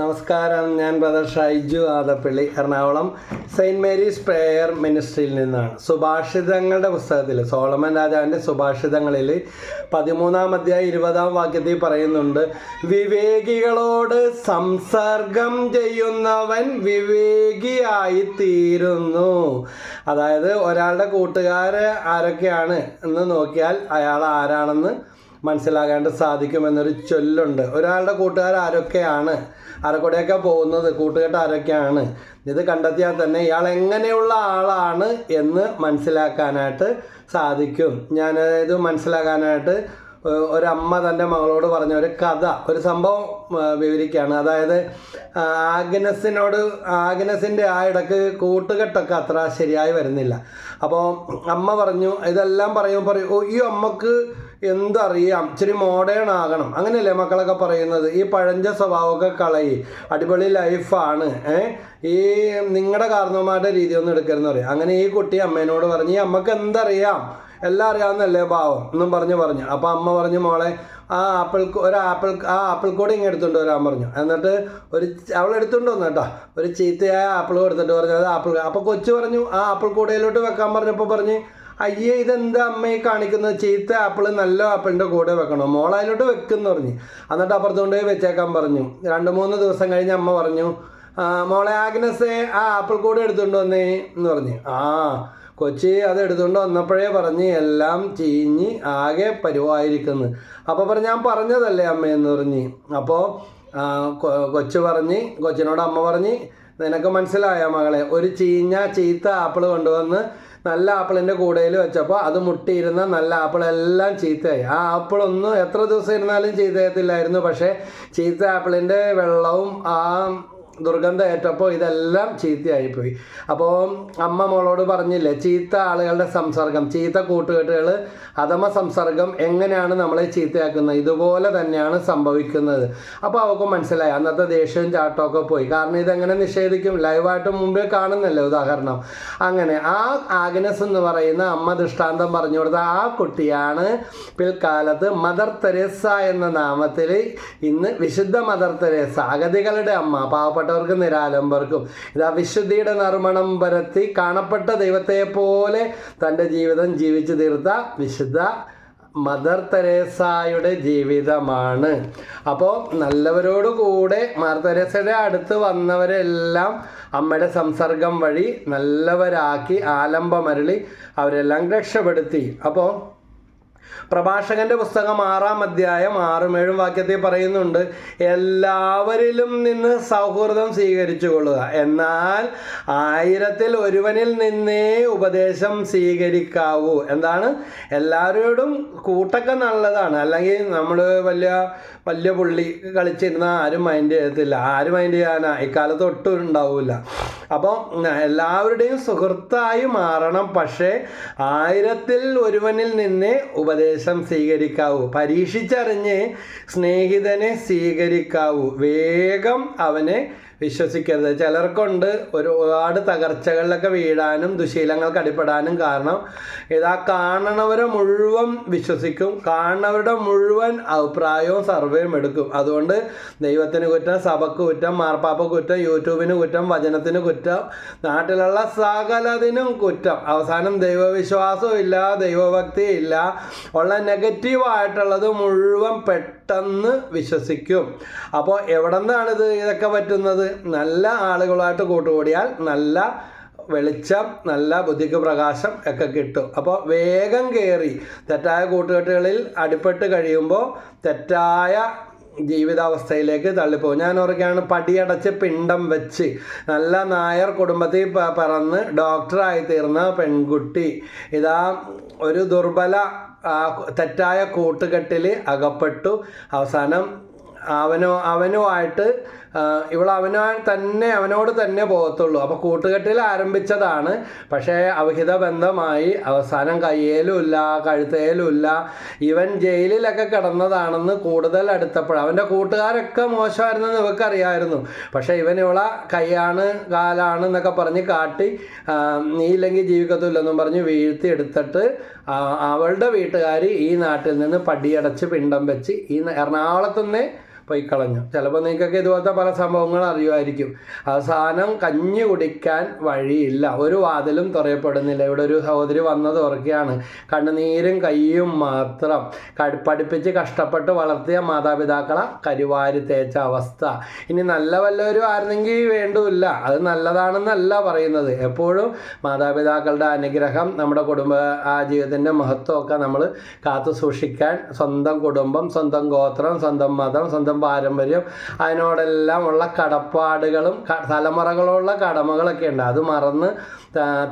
നമസ്കാരം. ഞാൻ brother Shaiju Adappally Ernakulam saint Mary's prayer മിനിസ്ട്രിയിൽ നിന്നാണ്. സുഭാഷിതങ്ങളുടെ പുസ്തകത്തിൽ സോളമൻ രാജാവിന്റെ സുഭാഷിതങ്ങളിൽ പതിമൂന്നാം അധ്യായം ഇരുപതാം വാക്യത്തിൽ പറയുന്നുണ്ട് വിവേകികളോട് സംസർഗം ചെയ്യുന്നവൻ വിവേകിയായി തീരുന്നു അതായത് ഒരാളുടെ കൂട്ടുകാർ ആരൊക്കെയാണ് എന്ന് നോക്കിയാൽ അയാൾ ആരാണെന്ന് മനസ്സിലാകാണ്ട് സാധിക്കുമെന്നൊരു ചൊല്ലുണ്ട്. ഒരാളുടെ കൂട്ടുകാർ ആരൊക്കെയാണ് ആരക്കൂടെയൊക്കെ പോകുന്നത് കൂട്ടുകെട്ട് ആരൊക്കെയാണ് ഇത് കണ്ടെത്തിയാൽ തന്നെ ഇയാൾ എങ്ങനെയുള്ള ആളാണ് എന്ന് മനസ്സിലാക്കാനായിട്ട് സാധിക്കും. ഞാൻ ഇത് മനസ്സിലാക്കാനായിട്ട് ഒരമ്മ തന്റെ മകളോട് പറഞ്ഞ ഒരു കഥ ഒരു സംഭവം വിവരിക്കുകയാണ്. അതായത് ആഗ്നസിനോട് ആഗ്നസിന്റെ ആ ഇടയ്ക്ക് കൂട്ടുകെട്ടൊക്കെ അത്ര ശരിയായി വരുന്നില്ല. അപ്പോൾ അമ്മ പറഞ്ഞു ഇതെല്ലാം പറയുമ്പോൾ പറയും ഈ അമ്മയ്ക്ക് എന്തറിയാം? ഇച്ചിരി മോഡേൺ ആകണം. അങ്ങനെയല്ലേ മക്കളൊക്കെ പറയുന്നത്? ഈ പഴഞ്ച സ്വഭാവമൊക്കെ കളയി. അടിപൊളി ലൈഫാണ് ഈ നിങ്ങളുടെ കാരണവന്മാരുടെ രീതി ഒന്നും എടുക്കരുതെന്ന് പറയും. അങ്ങനെ ഈ കുട്ടി അമ്മേനോട് പറഞ്ഞ് ഈ അമ്മയ്ക്ക് എന്തറിയാം? എല്ലാം അറിയാവുന്നല്ലേ ഭാവം എന്നും പറഞ്ഞ് പറഞ്ഞു. അപ്പോൾ അമ്മ പറഞ്ഞു മോളെ ആ ആപ്പിൾ ഒരു ആപ്പിൾ ആ ആപ്പിൾ കൂടെ ഇങ്ങനെ എടുത്തുകൊണ്ട് വരാൻ പറഞ്ഞു. എന്നിട്ട് ഒരു അവൾ എടുത്തുകൊണ്ട് വന്നു കേട്ടോ. ഒരു ചീത്തയായ ആപ്പിൾ കൊടുത്തിട്ട് പറഞ്ഞു അത് ആപ്പിൾ അപ്പോൾ കൊച്ചു പറഞ്ഞു ആ ആപ്പിൾ കൂടയിലോട്ട് വെക്കാൻ പറഞ്ഞപ്പോൾ പറഞ്ഞ് അയ്യേ ഇതെന്താ അമ്മയെ കാണിക്കുന്നത്? ചീത്ത ആപ്പിൾ നല്ല ആപ്പിളിന്റെ കൂടെ വെക്കണം? മോൾ വെക്കുന്ന് പറഞ്ഞു. എന്നിട്ട് അപ്പുറത്തോണ്ട് വെച്ചേക്കാൻ പറഞ്ഞു. രണ്ട് മൂന്ന് ദിവസം കഴിഞ്ഞ് അമ്മ പറഞ്ഞു മോളെ ആഗ്നസേ ആ ആപ്പിൾ കൂടെ എടുത്തുകൊണ്ട് വന്നേ എന്ന് പറഞ്ഞു. ആ കൊച്ചി അത് എടുത്തുകൊണ്ട് വന്നപ്പോഴേ പറഞ്ഞ് എല്ലാം ചീഞ്ഞ് ആകെ പരുവായിരിക്കുന്നു. അപ്പോൾ പറഞ്ഞ് ഞാൻ പറഞ്ഞതല്ലേ അമ്മയെന്ന് പറഞ്ഞ്. അപ്പോൾ കൊച്ചു പറഞ്ഞ് കൊച്ചിനോട് അമ്മ പറഞ്ഞ് നിനക്ക് മനസ്സിലായ മകളെ? ഒരു ചീഞ്ഞ ചീത്ത ആപ്പിൾ കൊണ്ടുവന്ന് നല്ല ആപ്പിളിന്റെ കൂടയിൽ വെച്ചപ്പോൾ അത് മുട്ടിയിരുന്ന നല്ല ആപ്പിളെല്ലാം ചീത്തയായി. ആ ആപ്പിളൊന്നും എത്ര ദിവസം ഇരുന്നാലും ചീത്തയത്തില്ലായിരുന്നു പക്ഷേ ചീത്ത ആപ്പിളിന്റെ വെള്ളവും ആ ദുർഗന്ധം ഏറ്റപ്പോൾ ഇതെല്ലാം ചീത്തയായിപ്പോയി. അപ്പോൾ അമ്മ മോളോട് പറഞ്ഞില്ലേ ചീത്ത ആളുകളുടെ സംസർഗം ചീത്ത കൂട്ടുകെട്ടുകൾ അഥമ സംസർഗം എങ്ങനെയാണ് നമ്മളെ ചീത്തയാക്കുന്നത്? ഇതുപോലെ തന്നെയാണ് സംഭവിക്കുന്നത്. അപ്പോൾ അവൾക്ക് മനസ്സിലായി. അന്നത്തെ ദേഷ്യവും ചാട്ടമൊക്കെ പോയി. കാരണം ഇതെങ്ങനെ നിഷേധിക്കും? ലൈവായിട്ട് മുമ്പേ കാണുന്നല്ലേ ഉദാഹരണം. അങ്ങനെ ആ ആഗ്നസ് എന്ന് പറയുന്ന അമ്മ ദൃഷ്ടാന്തം പറഞ്ഞു കൊടുത്ത ആ കുട്ടിയാണ് പിൽക്കാലത്ത് മദർ തെരേസ എന്ന നാമത്തിൽ ഇന്ന് വിശുദ്ധ മദർ തെരേസ അഗതികളുടെ അമ്മ പാവപ്പെട്ടവർക്ക് നിരാലംബർക്കും. ഇതാ വിശുദ്ധിയുടെ നർമ്മണം പരത്തി കാണപ്പെട്ട ദൈവത്തെ പോലെ തന്റെ ജീവിതം ജീവിച്ചു തീർത്ത വിശുദ്ധ മദർ തെരേസായുടെ ജീവിതമാണ്. അപ്പോൾ നല്ലവരോട് കൂടെ മദർ തെരേസയുടെ അടുത്ത് വന്നവരെല്ലാം അമ്മയുടെ സംസർഗം വഴി നല്ലവരാക്കി ആലംബമരളി അവരെല്ലാം രക്ഷപ്പെടുത്തി. അപ്പോൾ പ്രഭാഷകന്റെ പുസ്തകം ആറാം അധ്യായം ആറും ഏഴും വാക്യത്തിൽ പറയുന്നുണ്ട് എല്ലാവരിലും നിന്ന് സൗഹൃദം സ്വീകരിച്ചു കൊള്ളുക എന്നാൽ ആയിരത്തിൽ ഒരുവനിൽ നിന്നേ ഉപദേശം സ്വീകരിക്കാവൂ. എന്താണ്? എല്ലാവരോടും കൂട്ടൊക്കെ നല്ലതാണ്. അല്ലെങ്കിൽ നമ്മൾ വലിയ വലിയ പുള്ളി കളിച്ചിരുന്ന ആരും മൈൻഡ് ചെയ്യത്തില്ല. ആരും മൈൻഡ് ചെയ്യാനാ. ഇക്കാലത്ത് ഒട്ടും ഉണ്ടാവില്ല. അപ്പോൾ എല്ലാവരുടെയും സുഹൃത്തായി മാറണം. പക്ഷേ ആയിരത്തിൽ ഒരുവനിൽ നിന്ന് ഉപദേശം സ്വീകരിക്കാവൂ. പരീക്ഷിച്ചറിഞ്ഞ് സ്നേഹിതനെ സ്വീകരിക്കാവൂ. വേഗം അവനെ വിശ്വസിക്കരുത്. ചിലർക്കുണ്ട് ഒരുപാട് തകർച്ചകളിലൊക്കെ വീഴാനും ദുശീലങ്ങൾക്ക് അടിപ്പെടാനും കാരണം ഇതാ കാണണവരെ മുഴുവൻ വിശ്വസിക്കും കാണുന്നവരുടെ മുഴുവൻ അഭിപ്രായവും സർവേയും എടുക്കും. അതുകൊണ്ട് ദൈവത്തിന് കുറ്റം സഭക്ക് കുറ്റം മാർപ്പാപ്പ കുറ്റം യൂട്യൂബിന് കുറ്റം വചനത്തിന് കുറ്റം നാട്ടിലുള്ള സകലതിനും കുറ്റം. അവസാനം ദൈവവിശ്വാസവും ഇല്ല ദൈവഭക്തി ഇല്ല. ഉള്ള നെഗറ്റീവായിട്ടുള്ളത് മുഴുവൻ പെട്ടെന്ന് വിശ്വസിക്കും. അപ്പോൾ എവിടെ നിന്നാണ് ഇത് ഇതൊക്കെ പറ്റുന്നത്? നല്ല ആളുകളായിട്ട് കൂട്ടുകൂടിയാൽ നല്ല വെളിച്ചം നല്ല ബുദ്ധിക്ക് പ്രകാശം ഒക്കെ കിട്ടും. അപ്പോൾ വേഗം കയറി തെറ്റായ കൂട്ടുകെട്ടുകളിൽ അടിപ്പെട്ട് കഴിയുമ്പോൾ തെറ്റായ ജീവിതാവസ്ഥയിലേക്ക് തള്ളിപ്പോകും. ഞാൻ ഓർക്കുകയാണ് പടിയടച്ച് പിണ്ടം വെച്ച് നല്ല നായർ കുടുംബത്തിൽ പറന്ന് ഡോക്ടറായി തീർന്ന പെൺകുട്ടി. ഇതാ ഒരു ദുർബല തെറ്റായ കൂട്ടുകെട്ടിൽ അകപ്പെട്ടു. അവസാനം അവനോ അവനുമായിട്ട് ഇവൾ അവനോ തന്നെ അവനോട് തന്നെ പോകത്തുള്ളൂ. അപ്പോൾ കൂട്ടുകെട്ടിൽ ആരംഭിച്ചതാണ്. പക്ഷേ അവിഹിത ബന്ധമായി അവസാനം കയ്യേലും കഴുത്തേലുമില്ല. ഇവൻ ജയിലിലൊക്കെ കിടന്നതാണെന്ന് കൂടുതൽ അടുത്തപ്പോൾ അവന്റെ കൂട്ടുകാരൊക്കെ മോശമായിരുന്നെന്ന് ഇവക്കറിയായിരുന്നു പക്ഷേ ഇവൻ ഇവളെ കൈയാണ് കാലാണ് എന്നൊക്കെ പറഞ്ഞ് കാട്ടി നീ ഇല്ലെങ്കിൽ ജീവിക്കത്തില്ലെന്നും പറഞ്ഞ് വീഴ്ത്തി എടുത്തിട്ട് അവളുടെ വീട്ടുകാർ ഈ നാട്ടിൽ നിന്ന് പടിയടച്ച് പിണ്ടം വെച്ച് ഈ എറണാകുളത്തുനിന്ന് പോയി കളഞ്ഞു ചിലപ്പോൾ നിങ്ങൾക്കൊക്കെ ഇതുപോലത്തെ പല സംഭവങ്ങൾ അറിയുമായിരിക്കും. അവസാനം കഞ്ഞി കുടിക്കാൻ വഴിയില്ല. ഒരു വാതിലും തുറയപ്പെടുന്നില്ല. ഇവിടെ ഒരു സഹോദരി വന്നത് ഓർക്കുകയാണ് കണ്ണുനീരും കയ്യും മാത്രം പഠിപ്പിച്ച് കഷ്ടപ്പെട്ട് വളർത്തിയ മാതാപിതാക്കളെ കരിവാരി തേച്ച അവസ്ഥ. ഇനി നല്ല വല്ലവരും ആയിരുന്നെങ്കിൽ വേണ്ടുമില്ല. അത് നല്ലതാണെന്നല്ല പറയുന്നത്. എപ്പോഴും മാതാപിതാക്കളുടെ അനുഗ്രഹം നമ്മുടെ കുടുംബ ആ ജീവിതത്തിന്റെ മഹത്വമൊക്കെ നമ്മൾ കാത്തു സൂക്ഷിക്കാൻ സ്വന്തം കുടുംബം സ്വന്തം ഗോത്രം സ്വന്തം മതം സ്വന്തം പാരമ്പര്യം. അതിനോടെല്ലാം ഉള്ള കടപ്പാടുകളും തലമുറകളുള്ള കടമകളൊക്കെ ഉണ്ട്. അത് മറന്ന്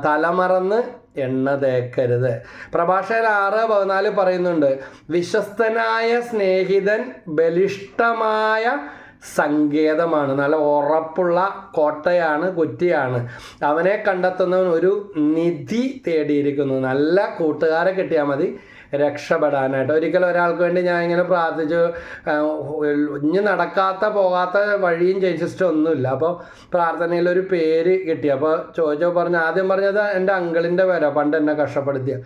തലമറന്ന് എണ്ണ തേക്കരുത്. പ്രഭാഷകൻ ആറ് പതിനാല് പറയുന്നുണ്ട് വിശ്വസ്തനായ സ്നേഹിതൻ ബലിഷ്ടമായ സങ്കേതമാണ്. നല്ല ഉറപ്പുള്ള കോട്ടയാണ് കുറ്റിയാണ്. അവനെ കണ്ടെത്തുന്നവൻ ഒരു നിധി തേടിയിരിക്കുന്നു. നല്ല കൂട്ടുകാരെ കിട്ടിയാൽ മതി. രക്ഷപ്പെടാനായിട്ട്. ഒരിക്കലും ഒരാൾക്ക് വേണ്ടി ഞാൻ ഇങ്ങനെ പ്രാർത്ഥിച്ചു ഇനി നടക്കാത്ത പോകാത്ത വഴിയും ചേച്ചിസ്റ്റോ ഒന്നുമില്ല. അപ്പോൾ പ്രാർത്ഥനയിൽ ഒരു പേര് കിട്ടി. അപ്പോൾ ചോദിച്ചോ പറഞ്ഞു ആദ്യം പറഞ്ഞത് എന്റെ അങ്കിളിന്റെ പേരാണ് പണ്ട് എന്നെ കഷ്ടപ്പെടുത്തിയ.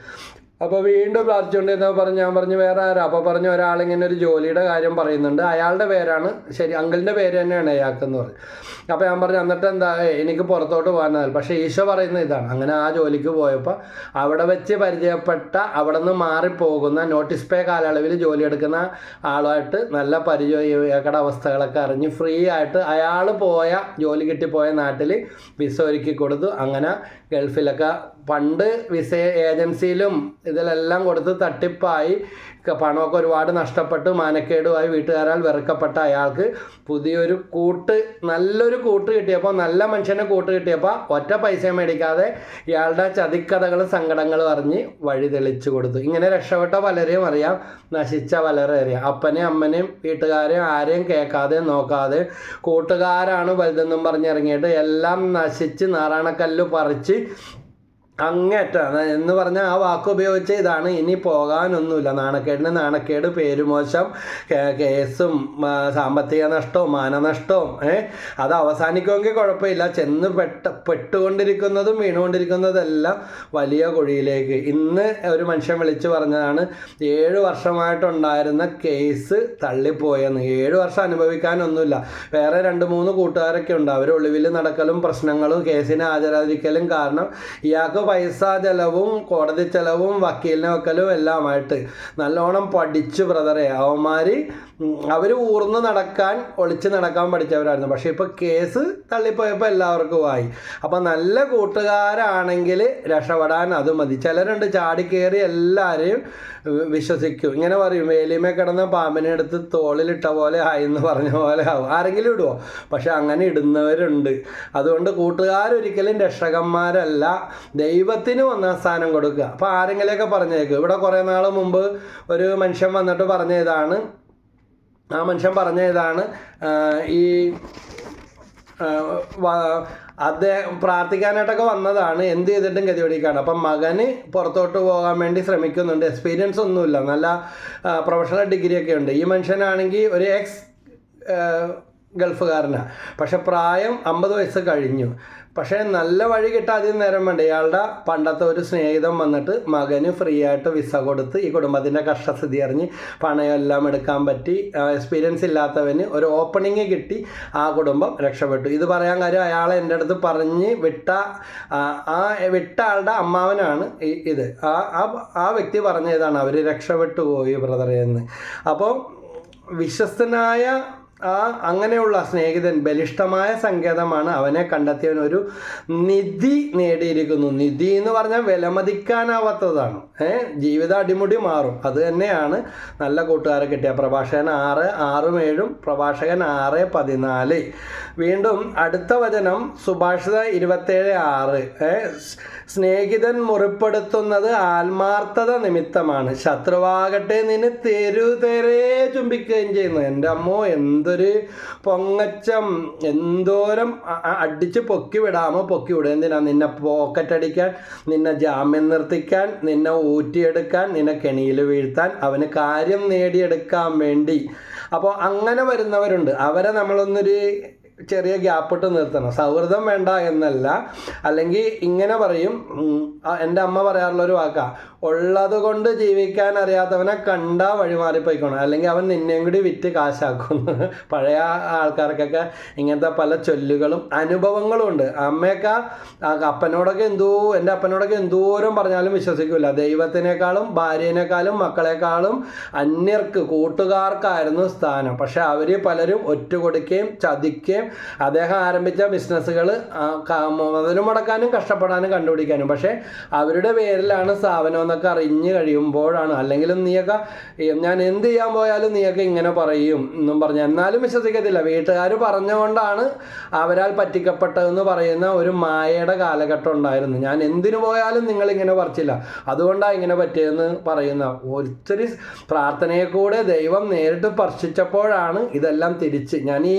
അപ്പോൾ വീണ്ടും പ്രാർത്ഥിച്ചുകൊണ്ടിരുന്നപ്പോൾ പറഞ്ഞു ഞാൻ പറഞ്ഞു വേറെ ആരാ? അപ്പോൾ പറഞ്ഞു ഒരാളിങ്ങനെ ഒരു ജോലിയുടെ കാര്യം പറയുന്നുണ്ട്. അയാളുടെ പേരാണ് ശരി അങ്കിളിന്റെ പേര് തന്നെയാണ് അയാൾക്കെന്ന് പറഞ്ഞു. അപ്പോൾ ഞാൻ പറഞ്ഞു എന്നിട്ട് എന്താ? എനിക്ക് പുറത്തോട്ട് പോകാനല്ല പക്ഷേ ഈശോ പറയുന്ന ഇതാണ്. അങ്ങനെ ആ ജോലിക്ക് പോയപ്പോൾ അവിടെ വെച്ച് പരിചയപ്പെട്ട അവിടെ നിന്ന് മാറിപ്പോകുന്ന നോട്ടീസ് പേ കാലയളവിൽ ജോലി എടുക്കുന്ന ആളുമായിട്ട് നല്ല പരിചയക്കട അവസ്ഥകളൊക്കെ അറിഞ്ഞ് ഫ്രീ ആയിട്ട് അയാൾ പോയ ജോലി കിട്ടിപ്പോയ നാട്ടിൽ വിസ ഒരുക്കി കൊടുത്തു. അങ്ങനെ ഗൾഫിലൊക്കെ പണ്ട് വിസ ഏജൻസിയിലും ഇതിലെല്ലാം കൊടുത്ത് തട്ടിപ്പായി പണമൊക്കെ ഒരുപാട് നഷ്ടപ്പെട്ട് മാനക്കേടുമായി വീട്ടുകാരാൽ വെറുക്കപ്പെട്ട അയാൾക്ക് പുതിയൊരു കൂട്ട് നല്ലൊരു കൂട്ട് കിട്ടിയപ്പോൾ നല്ല മനുഷ്യനെ കൂട്ട് കിട്ടിയപ്പോൾ ഒറ്റ പൈസ മേടിക്കാതെ ഇയാളുടെ ചതിക്കഥകളും സങ്കടങ്ങളും അറിഞ്ഞ് വഴി തെളിച്ചു കൊടുത്തു. ഇങ്ങനെ രക്ഷപ്പെട്ട പലരെയും അറിയാം നശിച്ച പലരെ അറിയാം. അപ്പനെയും അമ്മനെയും വീട്ടുകാരെയും ആരെയും കേൾക്കാതെ നോക്കാതെ കൂട്ടുകാരാണ് വലുതെന്നും പറഞ്ഞിറങ്ങിയിട്ട് എല്ലാം നശിച്ച് നാറാണക്കല്ല് പറിച്ച് അങ്ങേറ്റാണ് എന്ന് പറഞ്ഞ ആ വാക്ക് ഉപയോഗിച്ച് ഇതാണ് ഇനി പോകാനൊന്നുമില്ല. നാണക്കേടിന് നാണക്കേട് പേരുമോശം കേസും സാമ്പത്തിക നഷ്ടവും മാനനഷ്ടവും ഏ? അത് അവസാനിക്കുമെങ്കിൽ കുഴപ്പമില്ല. ചെന്ന് പെട്ട പെട്ടുകൊണ്ടിരിക്കുന്നതും വീണുകൊണ്ടിരിക്കുന്നതെല്ലാം വലിയ കുഴിയിലേക്ക്. ഇന്ന് ഒരു മനുഷ്യൻ വിളിച്ചു പറഞ്ഞതാണ് ഏഴ് വർഷമായിട്ടുണ്ടായിരുന്ന കേസ് തള്ളിപ്പോയെന്ന്. ഏഴ് വർഷം അനുഭവിക്കാനൊന്നുമില്ല. വേറെ രണ്ട് മൂന്ന് കൂട്ടുകാരൊക്കെ ഉണ്ട്. അവർ ഒളിവിൽ നടക്കലും പ്രശ്നങ്ങളും കേസിനെ ഹാജരാതിരിക്കലും കാരണം ഇയാൾക്ക് പൈസ ചെലവും കോടതി ചെലവും വക്കീലിനെ വെക്കലും എല്ലാമായിട്ട് നല്ലോണം പഠിച്ചു ബ്രദറെ അവന്മാർ അവർ ഊർന്ന് നടക്കാൻ ഒളിച്ച് നടക്കാൻ പഠിച്ചവരായിരുന്നു. പക്ഷെ ഇപ്പോൾ കേസ് തള്ളിപ്പോയപ്പോൾ എല്ലാവർക്കും ആയി. അപ്പം നല്ല കൂട്ടുകാരാണെങ്കിൽ രക്ഷപ്പെടാൻ അത് മതി. ചിലരുണ്ട് ചാടിക്കേറി എല്ലാവരെയും ഏഹ്, വിശ്വസിക്കും. ഇങ്ങനെ പറയും വേലിമേ കിടന്ന പാമ്പിനെ എടുത്ത് തോളിലിട്ട പോലെ ആയി എന്ന് പറഞ്ഞ പോലെ ആവും. ആരെങ്കിലും ഇടുമോ പക്ഷെ അങ്ങനെ ഇടുന്നവരുണ്ട്. അതുകൊണ്ട് കൂട്ടുകാരൊരിക്കലും രക്ഷകന്മാരല്ല. ദൈവത്തിന് ഒന്നാം സ്ഥാനം കൊടുക്കുക. അപ്പോൾ ആരെങ്കിലുമൊക്കെ പറഞ്ഞേക്കും. ഇവിടെ കുറേ നാൾ മുമ്പ് ഒരു മനുഷ്യൻ വന്നിട്ട് പറഞ്ഞ ഇതാണ് ആ മനുഷ്യൻ പറഞ്ഞ ഇതാണ് ഈ അദ്ദേഹം പ്രാർത്ഥിക്കാനായിട്ടൊക്കെ വന്നതാണ് എന്ത് ചെയ്തിട്ടും ഗതിപിടിക്കാണ് അപ്പം മകന് പുറത്തോട്ട് പോകാൻ വേണ്ടി ശ്രമിക്കുന്നുണ്ട്. എക്സ്പീരിയൻസ് ഒന്നുമില്ല. നല്ല പ്രൊഫഷണൽ ഡിഗ്രി ഒക്കെ ഉണ്ട്. ഈ മനുഷ്യനാണെങ്കിൽ ഒരു എക്സ് ഗൾഫുകാരനാണ് പക്ഷെ പ്രായം അമ്പത് വയസ്സ് കഴിഞ്ഞു. പക്ഷേ നല്ല വഴി കിട്ടാൻ അധികം നേരം വേണ്ട? ഇയാളുടെ പണ്ടത്തെ ഒരു സ്നേഹിതം വന്നിട്ട് മകന് ഫ്രീ ആയിട്ട് വിസ കൊടുത്ത് ഈ കുടുംബത്തിന്റെ കഷ്ടസ്ഥിതി അറിഞ്ഞ് പണയെല്ലാം എടുക്കാൻ പറ്റി. എക്സ്പീരിയൻസ് ഇല്ലാത്തവന് ഒരു ഓപ്പണിങ് കിട്ടി. ആ കുടുംബം രക്ഷപ്പെട്ടു. ഇത് പറയാൻ കാര്യം അയാൾ എന്റെ അടുത്ത് പറഞ്ഞ് വിട്ട ആ, വിട്ട ആളുടെ അമ്മാവനാണ് ഇത്. ആ- ആ വ്യക്തി പറഞ്ഞതാണ് അവർ രക്ഷപ്പെട്ടു പോയി ബ്രദറെ എന്ന്. അപ്പോൾ വിശ്വസ്തനായ ആ അങ്ങനെയുള്ള സ്നേഹിതൻ ബലിഷ്ടമായ സങ്കേതമാണ് അവനെ കണ്ടെത്തിയവൻ ഒരു നിധി നേടിയിരിക്കുന്നു. നിധി എന്ന് പറഞ്ഞാൽ വിലമതിക്കാനാവാത്തതാണ്. ഏ ജീവിത അടിമുടി മാറും. അത് തന്നെയാണ് നല്ല കൂട്ടുകാരെ കിട്ടിയ. പ്രഭാഷകൻ ആറ് ആറും ഏഴും പ്രഭാഷകൻ ആറ് പതിനാല്. വീണ്ടും അടുത്ത വചനം സുഭാഷിത ഇരുപത്തേഴ് ആറ്. ഏ സ്- സ്നേഹിതൻ മുറിപ്പെടുത്തുന്നത് ആത്മാർത്ഥത നിമിത്തമാണ്. ശത്രുവാകട്ടെ നിന്നെ തെരു തെരേ ചുംബിക്കുകയും ചെയ്യുന്നു. എന്റെ അമ്മോ എന്തൊരു പൊങ്ങച്ചം. എന്തോരം അടിച്ച് പൊക്കി വിടാമോ? പൊക്കി വിടുക എന്തിനാ? നിന്നെ പോക്കറ്റ് അടിക്കാൻ നിന്നെ ജാമ്യം നിർത്തിക്കാൻ നിന്നെ ഊറ്റിയെടുക്കാൻ നിന്നെ കെണിയിൽ വീഴ്ത്താൻ അവന് കാര്യം നേടിയെടുക്കാൻ വേണ്ടി. അപ്പോൾ അങ്ങനെ വരുന്നവരുണ്ട്. അവരെ നമ്മളൊന്നൊരു ചെറിയ ഗ്യാപ്പിട്ട് നിർത്തണം. സൗഹൃദം വേണ്ട എന്നല്ല. അല്ലെങ്കിൽ ഇങ്ങനെ പറയും എന്റെ അമ്മ പറയാറുള്ളൊരു വാക്കാ ഉള്ളത് കൊണ്ട് ജീവിക്കാൻ അറിയാത്തവനെ കണ്ടാ വഴിമാറിപ്പോയിക്കോണം. അല്ലെങ്കിൽ അവൻ നിന്നെയും കൂടി വിറ്റ് കാശാക്കും പഴയ ആൾക്കാർക്കൊക്കെ ഇങ്ങനത്തെ പല ചൊല്ലുകളും അനുഭവങ്ങളും ഉണ്ട്. അമ്മയൊക്കെ അപ്പനോടൊക്കെ എന്തോ എന്റെ അപ്പനോടൊക്കെ എന്തോരം പറഞ്ഞാലും വിശ്വസിക്കില്ല ദൈവത്തിനേക്കാളും ഭാര്യനേക്കാളും മക്കളെക്കാളും അന്യർക്ക് കൂട്ടുകാർക്കായിരുന്നു സ്ഥാനം. പക്ഷെ അവർ പലരും ഒറ്റ കൊടുക്കുകയും ചതിക്കുകയും അദ്ദേഹം ആരംഭിച്ച ബിസിനസ്സുകൾ മുതൽ മുടക്കാനും കഷ്ടപ്പെടാനും കണ്ടുപിടിക്കാനും. പക്ഷേ അവരുടെ പേരിലാണ് സ്ഥാപനം എന്നൊക്കെ അറിഞ്ഞു കഴിയുമ്പോഴാണ് അല്ലെങ്കിലും നീയൊക്കെ ഞാൻ എന്ത് ചെയ്യാൻ പോയാലും നീയൊക്കെ ഇങ്ങനെ പറയും എന്നും പറഞ്ഞു. എന്നാലും വിശ്വസിക്കത്തില്ല. വീട്ടുകാർ പറഞ്ഞുകൊണ്ടാണ് അവരാൽ പറ്റിക്കപ്പെട്ടതെന്ന് പറയുന്ന ഒരു മായയുടെ കാലഘട്ടം ഉണ്ടായിരുന്നു. ഞാൻ എന്തിനു പോയാലും നിങ്ങൾ ഇങ്ങനെ പറിച്ചില്ല. അതുകൊണ്ടാണ് ഇങ്ങനെ പറ്റിയതെന്ന് പറയുന്ന ഒത്തിരി പ്രാർത്ഥനയെ കൂടെ ദൈവം നേരിട്ട് സ്പർശിച്ചപ്പോഴാണ് ഇതെല്ലാം തിരിച്ച്. ഞാൻ ഈ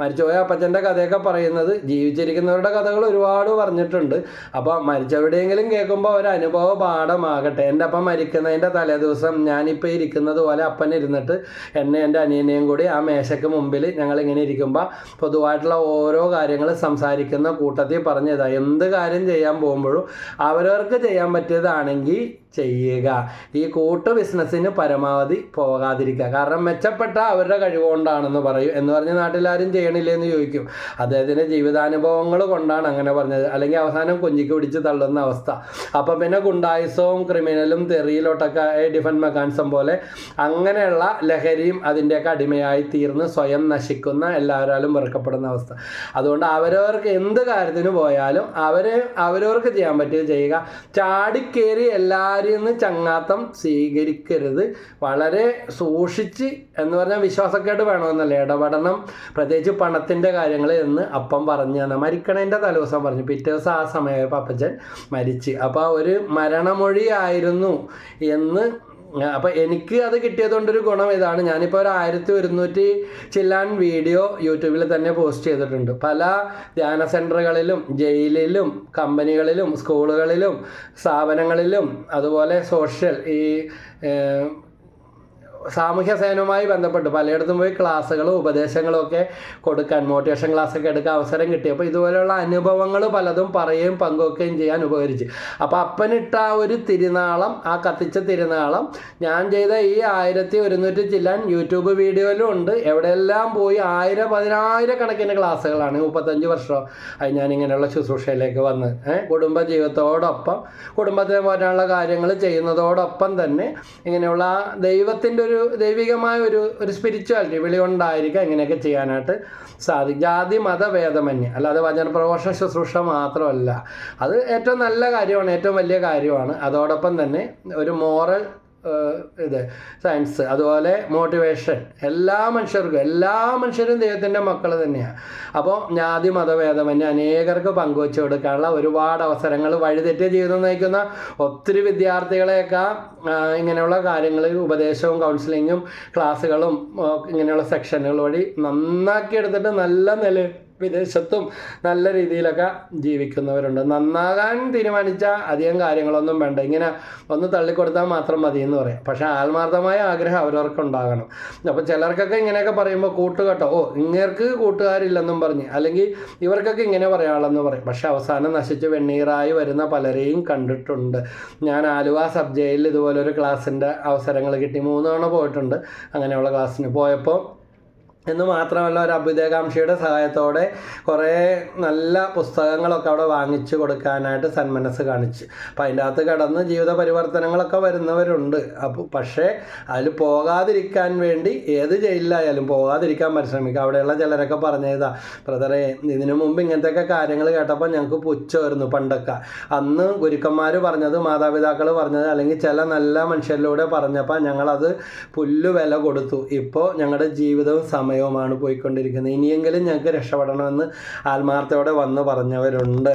മരിച്ചുപോയ അപ്പച്ചന്റെ കഥയൊക്കെ പറയുന്നത് ജീവിച്ചിരിക്കുന്നവരുടെ കഥകൾ ഒരുപാട് പറഞ്ഞിട്ടുണ്ട്. അപ്പോൾ മരിച്ചവിടെയെങ്കിലും കേൾക്കുമ്പോൾ ഒരു അനുഭവ പാഠമാകട്ടെ. എന്റെ അപ്പം മരിക്കുന്നതിന്റെ തലേദിവസം ഞാനിപ്പോൾ ഇരിക്കുന്നത് പോലെ അപ്പൻ ഇരുന്നിട്ട് എന്നെ എന്റെ അനിയനെയും കൂടി ആ മേശയ്ക്ക് മുമ്പിൽ ഞങ്ങളിങ്ങനെ ഇരിക്കുമ്പോൾ പൊതുവായിട്ടുള്ള ഓരോ കാര്യങ്ങൾ സംസാരിക്കുന്ന കൂട്ടത്തിൽ പറഞ്ഞതാണ് എന്ത് കാര്യം ചെയ്യാൻ പോകുമ്പോഴും അവരവർക്ക് ചെയ്യാൻ പറ്റിയതാണെങ്കിൽ ചെയ്യുക. ഈ കൂട്ടു ബിസിനസ്സിന് പരമാവധി പോകാതിരിക്കുക. കാരണം മെച്ചപ്പെട്ട അവരുടെ കഴിവുകൊണ്ടാണെന്ന് പറയും. എന്ന് പറഞ്ഞ് നാട്ടിലാരും ചെയ്യണില്ലേ എന്ന് ചോദിക്കും. അദ്ദേഹത്തിന്റെ ജീവിതാനുഭവങ്ങൾ കൊണ്ടാണ് അങ്ങനെ പറഞ്ഞത്. അല്ലെങ്കിൽ അവസാനം കുഞ്ഞിക്ക് പിടിച്ച് തള്ളുന്ന അവസ്ഥ. അപ്പം പിന്നെ ഗുണ്ടായുസവും ക്രിമിനലും തെറിയിലോട്ടൊക്കെ ഡിഫൻ മെക്കാൻസം പോലെ അങ്ങനെയുള്ള ലഹരിയും അതിന്റെയൊക്കെ അടിമയായി തീർന്ന് സ്വയം നശിക്കുന്ന എല്ലാവരാലും വെറുക്കപ്പെടുന്ന അവസ്ഥ. അതുകൊണ്ട് അവരവർക്ക് എന്ത് കാര്യത്തിന് പോയാലും അവരെ അവരവർക്ക് ചെയ്യാൻ പറ്റിയത് ചെയ്യുക. ചാടിക്കേറി എല്ലാവരും നിന്ന് ചങ്ങാത്തം സ്വീകരിക്കരുത്. വളരെ സൂക്ഷിച്ച് എന്ന് പറഞ്ഞാൽ വിശ്വാസക്കേട് വേണമെന്നല്ല. ഇടപെടണം. പ്രത്യേകിച്ച് പണത്തിന്റെ കാര്യങ്ങൾ എന്ന് അപ്പം പറഞ്ഞു തന്നെ മരിക്കണേന്റെ തലേദിവസം പറഞ്ഞു. പിറ്റേ ദിവസം ആ സമയമായപ്പോൾ അപ്പച്ചൻ മരിച്ച്. അപ്പോൾ ഒരു മരണമൊഴിയായിരുന്നു എന്ന് അപ്പോൾ എനിക്ക് അത് കിട്ടിയതുകൊണ്ടൊരു ഗുണം ഇതാണ്. ഞാനിപ്പോൾ ഒരു ആയിരത്തി ഒരുന്നൂറ്റി ചില്ലാൻ വീഡിയോ യൂട്യൂബിൽ തന്നെ പോസ്റ്റ് ചെയ്തിട്ടുണ്ട്. പല ധ്യാന സെന്ററുകളിലും ജയിലിലും കമ്പനികളിലും സ്കൂളുകളിലും സ്ഥാപനങ്ങളിലും അതുപോലെ സോഷ്യൽ ഈ സാമൂഹ്യ സേനവുമായി ബന്ധപ്പെട്ട് പലയിടത്തും പോയി ക്ലാസ്സുകളും ഉപദേശങ്ങളും ഒക്കെ കൊടുക്കാൻ മോട്ടിവേഷൻ ക്ലാസ്സൊക്കെ എടുക്കാൻ അവസരം കിട്ടി. അപ്പോൾ ഇതുപോലെയുള്ള അനുഭവങ്ങൾ പലതും പറയുകയും പങ്കുവെക്കുകയും ചെയ്യാൻ ഉപകരിച്ച്. അപ്പോൾ അപ്പനിട്ട ആ ഒരു തിരുനാളം ആ കത്തിച്ച തിരുനാളം ഞാൻ ചെയ്ത ഈ ആയിരത്തി ഒരുന്നൂറ്റി ചില്ലാൻ യൂട്യൂബ് വീഡിയോയിലും ഉണ്ട്. എവിടെയെല്ലാം പോയി ആയിരം പതിനായിരക്കണക്കിന് ക്ലാസ്സുകളാണ്. മുപ്പത്തഞ്ച് വർഷം ആയി ഞാൻ ഇങ്ങനെയുള്ള ശുശ്രൂഷയിലേക്ക് വന്ന്. കുടുംബ ജീവിതത്തോടൊപ്പം കുടുംബത്തിന് മാറ്റാനുള്ള കാര്യങ്ങൾ ചെയ്യുന്നതോടൊപ്പം തന്നെ ഇങ്ങനെയുള്ള ദൈവത്തിന്റെ ഒരു ദൈവികമായ ഒരു ഒരു സ്പിരിച്വാലിറ്റി വിളി കൊണ്ടായിരിക്കാം ഇങ്ങനെയൊക്കെ ചെയ്യാനായിട്ട് സാധിക്കും. ജാതി മത അല്ലാതെ അല്ലാതെ വചനപ്രഘോഷ ശുശ്രൂഷ മാത്രമല്ല. അത് ഏറ്റവും നല്ല കാര്യമാണ് ഏറ്റവും വലിയ കാര്യമാണ്. അതോടൊപ്പം തന്നെ ഒരു മോറൽ ഇത് സയൻസ് അതുപോലെ മോട്ടിവേഷൻ എല്ലാ മനുഷ്യർക്കും എല്ലാ മനുഷ്യരും ദൈവത്തിന്റെ മക്കൾ തന്നെയാണ് അപ്പോൾ ജാതി മതഭേദമന്യേ അനേകർക്ക് പങ്കുവച്ചു കൊടുക്കാനുള്ള ഒരുപാട് അവസരങ്ങൾ വഴിതെറ്റിയ ജീവിതം നയിക്കുന്ന ഒത്തിരി വിദ്യാർത്ഥികളെയൊക്കെ ഇങ്ങനെയുള്ള കാര്യങ്ങൾ ഉപദേശവും കൗൺസിലിങ്ങും ക്ലാസ്സുകളും ഇങ്ങനെയുള്ള സെക്ഷനുകൾ വഴി നന്നാക്കി എടുത്തിട്ട് നല്ല നില വിദേശത്തും നല്ല രീതിയിലൊക്കെ ജീവിക്കുന്നവരുണ്ട്. നന്നാകാൻ തീരുമാനിച്ച അധികം കാര്യങ്ങളൊന്നും വേണ്ട. ഇങ്ങനെ ഒന്ന് തള്ളിക്കൊടുത്താൽ മാത്രം മതി എന്ന് പറയാം. പക്ഷേ ആത്മാർത്ഥമായ ആഗ്രഹം അവരവർക്ക് ഉണ്ടാകണം അപ്പോൾ ചിലർക്കൊക്കെ ഇങ്ങനെയൊക്കെ പറയുമ്പോൾ കൂട്ടുകെട്ടോ ഓ ഇങ്ങേർക്ക് കൂട്ടുകാരില്ലെന്നും പറഞ്ഞ് അല്ലെങ്കിൽ ഇവർക്കൊക്കെ ഇങ്ങനെ പറയാനുള്ളെന്ന് പറയും. പക്ഷേ അവസാനം നശിച്ച് വെണ്ണീറായി വരുന്ന പലരെയും കണ്ടിട്ടുണ്ട്. ഞാൻ ആലുവ സബ് ജയിലിൽ ഇതുപോലെ ഒരു ക്ലാസ്സിന്റെ അവസരങ്ങൾ കിട്ടി. മൂന്ന് തവണ പോയിട്ടുണ്ട് അങ്ങനെയുള്ള ക്ലാസ്സിന്. പോയപ്പോൾ എന്ന് മാത്രമല്ല ഒരു അഭ്യുദയകാംക്ഷയുടെ സഹായത്തോടെ കുറേ നല്ല പുസ്തകങ്ങളൊക്കെ അവിടെ വാങ്ങിച്ചു കൊടുക്കാനായിട്ട് സന്മനസ് കാണിച്ച്. അപ്പം അതിന്റെ അകത്ത് കടന്ന് ജീവിത പരിവർത്തനങ്ങളൊക്കെ വരുന്നവരുണ്ട്. അപ്പോൾ പക്ഷേ അതിൽ പോകാതിരിക്കാൻ വേണ്ടി ഏത് ജയിലിലായാലും പോകാതിരിക്കാൻ പരിശ്രമിക്കുക. അവിടെയുള്ള ചിലരൊക്കെ പറഞ്ഞതാ ബ്രദറെ ഇതിനു മുമ്പ് ഇങ്ങനത്തെയൊക്കെ കാര്യങ്ങൾ കേട്ടപ്പോൾ ഞങ്ങൾക്ക് പുച്ഛമായിരുന്നു പണ്ടൊക്കെ. അന്ന് ഗുരുക്കന്മാർ പറഞ്ഞത് മാതാപിതാക്കൾ പറഞ്ഞത് അല്ലെങ്കിൽ ചില നല്ല മനുഷ്യരിലൂടെ പറഞ്ഞപ്പോൾ ഞങ്ങളത് പുല്ലു വില കൊടുത്തു. ഇപ്പോൾ ഞങ്ങളുടെ ജീവിതവും സമയവുമാണ് പോയിക്കൊണ്ടിരിക്കുന്നത്. ഇനിയെങ്കിലും ഞങ്ങൾക്ക് രക്ഷപ്പെടണമെന്ന് ആത്മാർത്ഥയോടെ വന്ന് പറഞ്ഞവരുണ്ട്.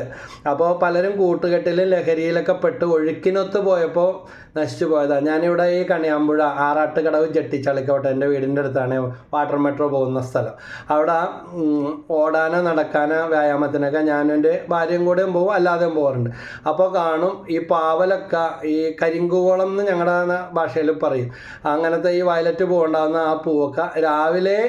അപ്പോൾ പലരും കൂട്ടുകെട്ടിലും ലഹരിയിലൊക്കെ പെട്ട് ഒഴുക്കിനൊത്ത് പോയപ്പോൾ നശിച്ചു പോയതാണ് ഞാനിവിടെ ഈ കണിയാമ്പുഴ ആറാട്ടുകടവ് ചെട്ടിച്ചളിക്കോട്ടെ എന്റെ വീടിന്റെ അടുത്താണ് വാട്ടർ മെട്രോ പോകുന്ന സ്ഥലം. അവിടെ ഓടാനോ നടക്കാനോ വ്യായാമത്തിനൊക്കെ ഞാനും എന്റെ ഭാര്യയും കൂടെയും പോകും അല്ലാതെയും പോകാറുണ്ട് അപ്പോൾ കാണും ഈ പാവലൊക്കെ ഈ കരിങ്കുവോളം എന്ന് ഞങ്ങളുടെ ഭാഷയിൽ പറയും. അങ്ങനത്തെ ഈ വയലറ്റ് പോകണ്ടാവുന്ന ആ പൂവൊക്കെ രാവിലെ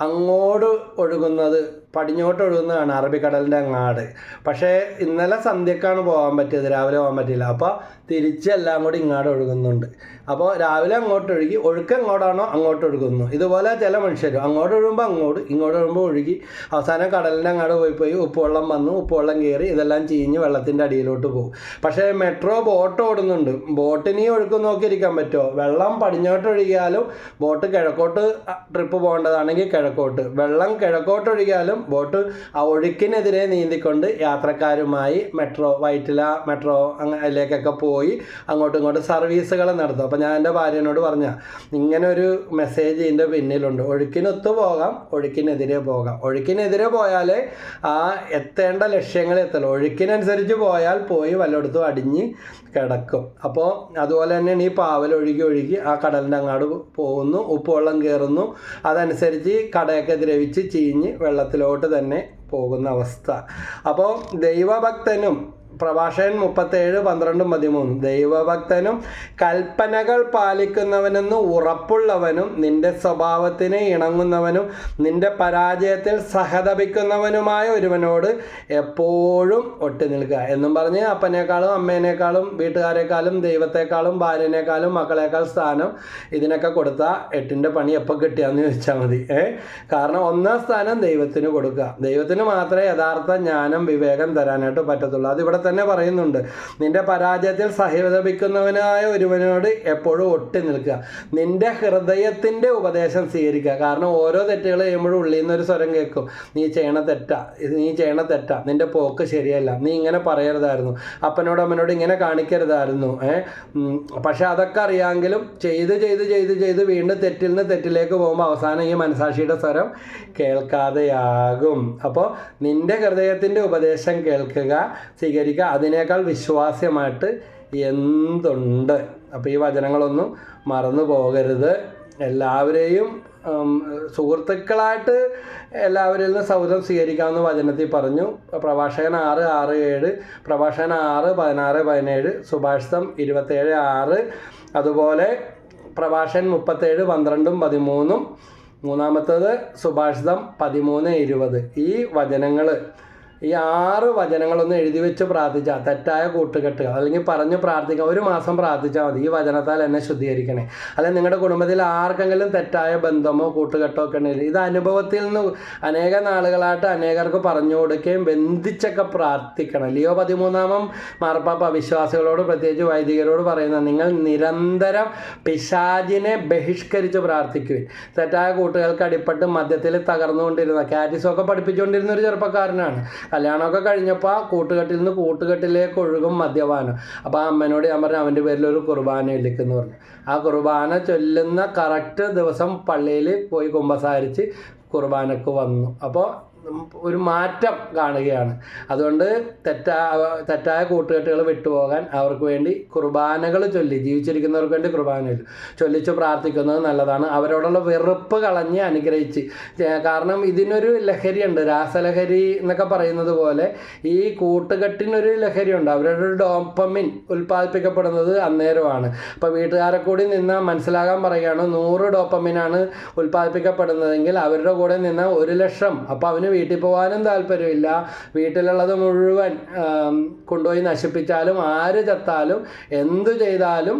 അങ്ങോട്ട് ഒഴുകുന്നത് പടിഞ്ഞോട്ട് ഒഴുകുന്നതാണ് അറബിക്കടലിന്റെ അങ്ങാട്. പക്ഷേ ഇന്നലെ സന്ധ്യക്കാണ് പോകാൻ പറ്റിയത് രാവിലെ പോകാൻ പറ്റിയില്ല. അപ്പോൾ തിരിച്ചെല്ലാം കൂടി ഇങ്ങോട്ട് ഒഴുകുന്നുണ്ട്. അപ്പോൾ രാവിലെ അങ്ങോട്ട് ഒഴുകി ഒഴുക്ക് എങ്ങോട്ടാണോ അങ്ങോട്ട് ഒഴുകുന്നു. ഇതുപോലെ ചില മനുഷ്യരും അങ്ങോട്ട് ഒഴുകുമ്പോൾ അങ്ങോട്ട് ഇങ്ങോട്ട് ഒഴുകുമ്പോൾ ഒഴുകി അവസാനം കടലിന്റെ അങ്ങോട്ട് പോയി പോയി ഉപ്പുവെള്ളം വന്നു ഉപ്പുവെള്ളം കയറി ഇതെല്ലാം ചീഞ്ഞ് വെള്ളത്തിന്റെ അടിയിലോട്ട് പോകും. പക്ഷേ മെട്രോ ബോട്ട് ഓടുന്നുണ്ട്. ബോട്ടിനി ഒഴുക്ക് നോക്കിയിരിക്കാൻ പറ്റുമോ? വെള്ളം പടിഞ്ഞോട്ട് ഒഴുകിയാലും ബോട്ട് കിഴക്കോട്ട് ട്രിപ്പ് പോകേണ്ടതാണെങ്കിൽ കിഴക്കോട്ട്. വെള്ളം കിഴക്കോട്ട് ഒഴുകിയാലും ബോട്ട് ആ ഒഴുക്കിനെതിരെ നീന്തിക്കൊണ്ട് യാത്രക്കാരുമായി മെട്രോ വൈറ്റില മെട്രോ അതിലേക്കൊക്കെ പോയി അങ്ങോട്ടും ഇങ്ങോട്ടും സർവീസുകൾ നടത്തും അപ്പോൾ ഞാൻ എന്റെ ഭാര്യനോട് പറഞ്ഞ ഇങ്ങനെ ഒരു മെസ്സേജ് ഇതിന്റെ പിന്നിലുണ്ട്. ഒഴുക്കിനൊത്ത് പോകാം ഒഴുക്കിനെതിരെ പോകാം. ഒഴുക്കിനെതിരെ പോയാലേ ആ എത്തേണ്ട ലക്ഷ്യങ്ങൾ എത്തുള്ളൂ ഒഴുക്കിനനുസരിച്ച് പോയാൽ പോയി വല്ലയിടത്തും അടിഞ്ഞ് കിടക്കും. അപ്പോൾ അതുപോലെ തന്നെയാണ് ഈ പാവൽ ഒഴുകി ഒഴുകി ആ കടലിന്റെ അങ്ങാട് പോകുന്നു ഉപ്പുവെള്ളം കയറുന്നു. അതനുസരിച്ച് കടയൊക്കെ ദ്രവിച്ച് ചീഞ്ഞ് വെള്ളത്തിലോട്ട് തന്നെ പോകുന്ന അവസ്ഥ. അപ്പോൾ ദൈവഭക്തനും പ്രഭാഷകൻ മുപ്പത്തേഴ് പന്ത്രണ്ടും പതിമൂന്നും. ദൈവഭക്തനും കൽപ്പനകൾ പാലിക്കുന്നവനെന്ന് ഉറപ്പുള്ളവനും നിന്റെ സ്വഭാവത്തിന് ഇണങ്ങുന്നവനും നിന്റെ പരാജയത്തിൽ സഹതപിക്കുന്നവനുമായ ഒരുവനോട് എപ്പോഴും ഒട്ടി നിൽക്കുക എന്നും പറഞ്ഞ് അപ്പനേക്കാളും അമ്മേനേക്കാളും വീട്ടുകാരെക്കാളും ദൈവത്തെക്കാളും ഭാര്യനേക്കാളും മക്കളെക്കാൾ സ്ഥാനം ഇതിനൊക്കെ കൊടുത്താൽ എട്ടിന്റെ പണി എപ്പോൾ കിട്ടിയാന്ന് ചോദിച്ചാൽ മതി. ഏ? കാരണം ഒന്നാം സ്ഥാനം ദൈവത്തിന് കൊടുക്കുക. ദൈവത്തിന് മാത്രമേ യഥാർത്ഥ ജ്ഞാനം വിവേകം തരാനായിട്ട് പറ്റത്തുള്ളൂ. അതിവിടെ തന്നെ പറയുന്നുണ്ട്. നിന്റെ പരാജയത്തിൽ സഹിതപിക്കുന്നവനായ ഒരുവനോട് എപ്പോഴും ഒട്ടി നിൽക്കുക. നിന്റെ ഹൃദയത്തിന്റെ ഉപദേശം സ്വീകരിക്കുക. കാരണം ഓരോ തെറ്റുകൾ ചെയ്യുമ്പോഴും ഉള്ളിൽ നിന്നൊരു സ്വരം കേൾക്കും. നീ ചെയ്യണ തെറ്റാ. നീ ചെയ്യണ തെറ്റാ. നിന്റെ പോക്ക് ശരിയല്ല. നീ ഇങ്ങനെ പറയരുതായിരുന്നു. അപ്പനോട് അമ്മനോട് ഇങ്ങനെ കാണിക്കരുതായിരുന്നു. ഏഹ് പക്ഷെ അതൊക്കെ അറിയാമെങ്കിലും ചെയ്ത് ചെയ്ത് ചെയ്ത് ചെയ്ത് വീണ്ടും തെറ്റിൽ നിന്ന് തെറ്റിലേക്ക് പോകുമ്പോൾ അവസാനം ഈ മനസാക്ഷിയുടെ സ്വരം കേൾക്കാതെയാകും. അപ്പോൾ നിന്റെ ഹൃദയത്തിന്റെ ഉപദേശം കേൾക്കുക സ്വീകരിക്കുക അതിനേക്കാൾ വിശ്വാസ്യമായിട്ട് എന്തുണ്ട്? അപ്പോൾ ഈ വചനങ്ങളൊന്നും മറന്നു പോകരുത്. എല്ലാവരെയും സുഹൃത്തുക്കളായിട്ട് എല്ലാവരിൽ നിന്ന് സൗഹൃദം സ്വീകരിക്കാമെന്ന് വചനത്തിൽ പറഞ്ഞു. പ്രഭാഷകൻ ആറ് ആറ് ഏഴ്. പ്രഭാഷകൻ ആറ് പതിനാറ് പതിനേഴ്. സുഭാഷിതം ഇരുപത്തേഴ് ആറ്. അതുപോലെ പ്രഭാഷൻ മുപ്പത്തേഴ് പന്ത്രണ്ടും പതിമൂന്നും. മൂന്നാമത്തത് സുഭാഷിതം പതിമൂന്ന് ഇരുപത്. ഈ വചനങ്ങൾ ഈ ആറ് വചനങ്ങളൊന്ന് എഴുതി വെച്ച് പ്രാർത്ഥിച്ചാൽ തെറ്റായ കൂട്ടുകെട്ടുകൾ. അല്ലെങ്കിൽ പറഞ്ഞ് പ്രാർത്ഥിക്കുക ഒരു മാസം പ്രാർത്ഥിച്ചാൽ മതി. ഈ വചനത്താൽ എന്നെ ശുദ്ധീകരിക്കണേ. അല്ലെങ്കിൽ നിങ്ങളുടെ കുടുംബത്തിൽ ആർക്കെങ്കിലും തെറ്റായ ബന്ധമോ കൂട്ടുകെട്ടോ ഒക്കെ ഉണ്ടെങ്കിൽ ഇത് അനുഭവത്തിൽ നിന്ന് അനേക നാളുകളായിട്ട് അനേകർക്ക് പറഞ്ഞു കൊടുക്കുകയും ബന്ധിച്ചൊക്കെ പ്രാർത്ഥിക്കണം. ലിയോ പതിമൂന്നാമം മാർപ്പാപ്പ വിശ്വാസികളോട് പ്രത്യേകിച്ച് വൈദികരോട് പറയുന്നത് നിങ്ങൾ നിരന്തരം പിശാജിനെ ബഹിഷ്കരിച്ച് പ്രാർത്ഥിക്കുകയും തെറ്റായ കൂട്ടുകൾക്ക് അടിപ്പെട്ട് മദ്യത്തിൽ തകർന്നുകൊണ്ടിരുന്ന കാറ്റിസൊക്കെ പഠിപ്പിച്ചുകൊണ്ടിരുന്ന ഒരു ചെറുപ്പക്കാരനാണ്. കല്യാണമൊക്കെ കഴിഞ്ഞപ്പോൾ ആ കൂട്ടുകെട്ടിൽ നിന്ന് കൂട്ടുകെട്ടിലേക്ക് ഒഴുകും മദ്യപാനം. അപ്പോൾ ആ അമ്മേനോട് ഞാൻ പറഞ്ഞു അവന്റെ പേരിൽ ഒരു കുർബാന ഇല്ലിക്കെന്ന് പറഞ്ഞു. ആ കുർബാന ചൊല്ലുന്ന കറക്റ്റ് ദിവസം പള്ളിയിൽ പോയി കുമ്പസാരിച്ച് കുർബാനക്ക് വന്നു. അപ്പോൾ ഒരു മാറ്റം കാണുകയാണ്. അതുകൊണ്ട് തെറ്റാ തെറ്റായ കൂട്ടുകെട്ടുകൾ വിട്ടുപോകാൻ അവർക്ക് വേണ്ടി കുർബാനകൾ ചൊല്ലി ജീവിച്ചിരിക്കുന്നവർക്ക് വേണ്ടി കുർബാന ചൊല്ലി. ചൊല്ലിച്ച് പ്രാർത്ഥിക്കുന്നത് നല്ലതാണ്. അവരോടുള്ള വെറുപ്പ് കളഞ്ഞ് അനുഗ്രഹിച്ച്. കാരണം ഇതിനൊരു ലഹരിയുണ്ട്. രാസലഹരി എന്നൊക്കെ പറയുന്നത് പോലെ ഈ കൂട്ടുകെട്ടിനൊരു ലഹരിയുണ്ട്. അവരുടെ ഒരു ഡോപ്പമിൻ ഉൽപ്പാദിപ്പിക്കപ്പെടുന്നത് അന്നേരമാണ്. അപ്പോൾ വീട്ടുകാരെ കൂടി നിന്ന് മനസ്സിലാകാൻ പറയുകയാണ് നൂറ് ഡോപ്പമിനാണ് ഉൽപ്പാദിപ്പിക്കപ്പെടുന്നതെങ്കിൽ അവരുടെ കൂടെ നിന്ന് ഒരു ലക്ഷം. അപ്പോൾ അവന് വീട്ടിൽ പോകാനും താല്പര്യമില്ല. വീട്ടിലുള്ളത് മുഴുവൻ കൊണ്ടുപോയി നശിപ്പിച്ചാലും ആര് ചത്താലും എന്തു ചെയ്താലും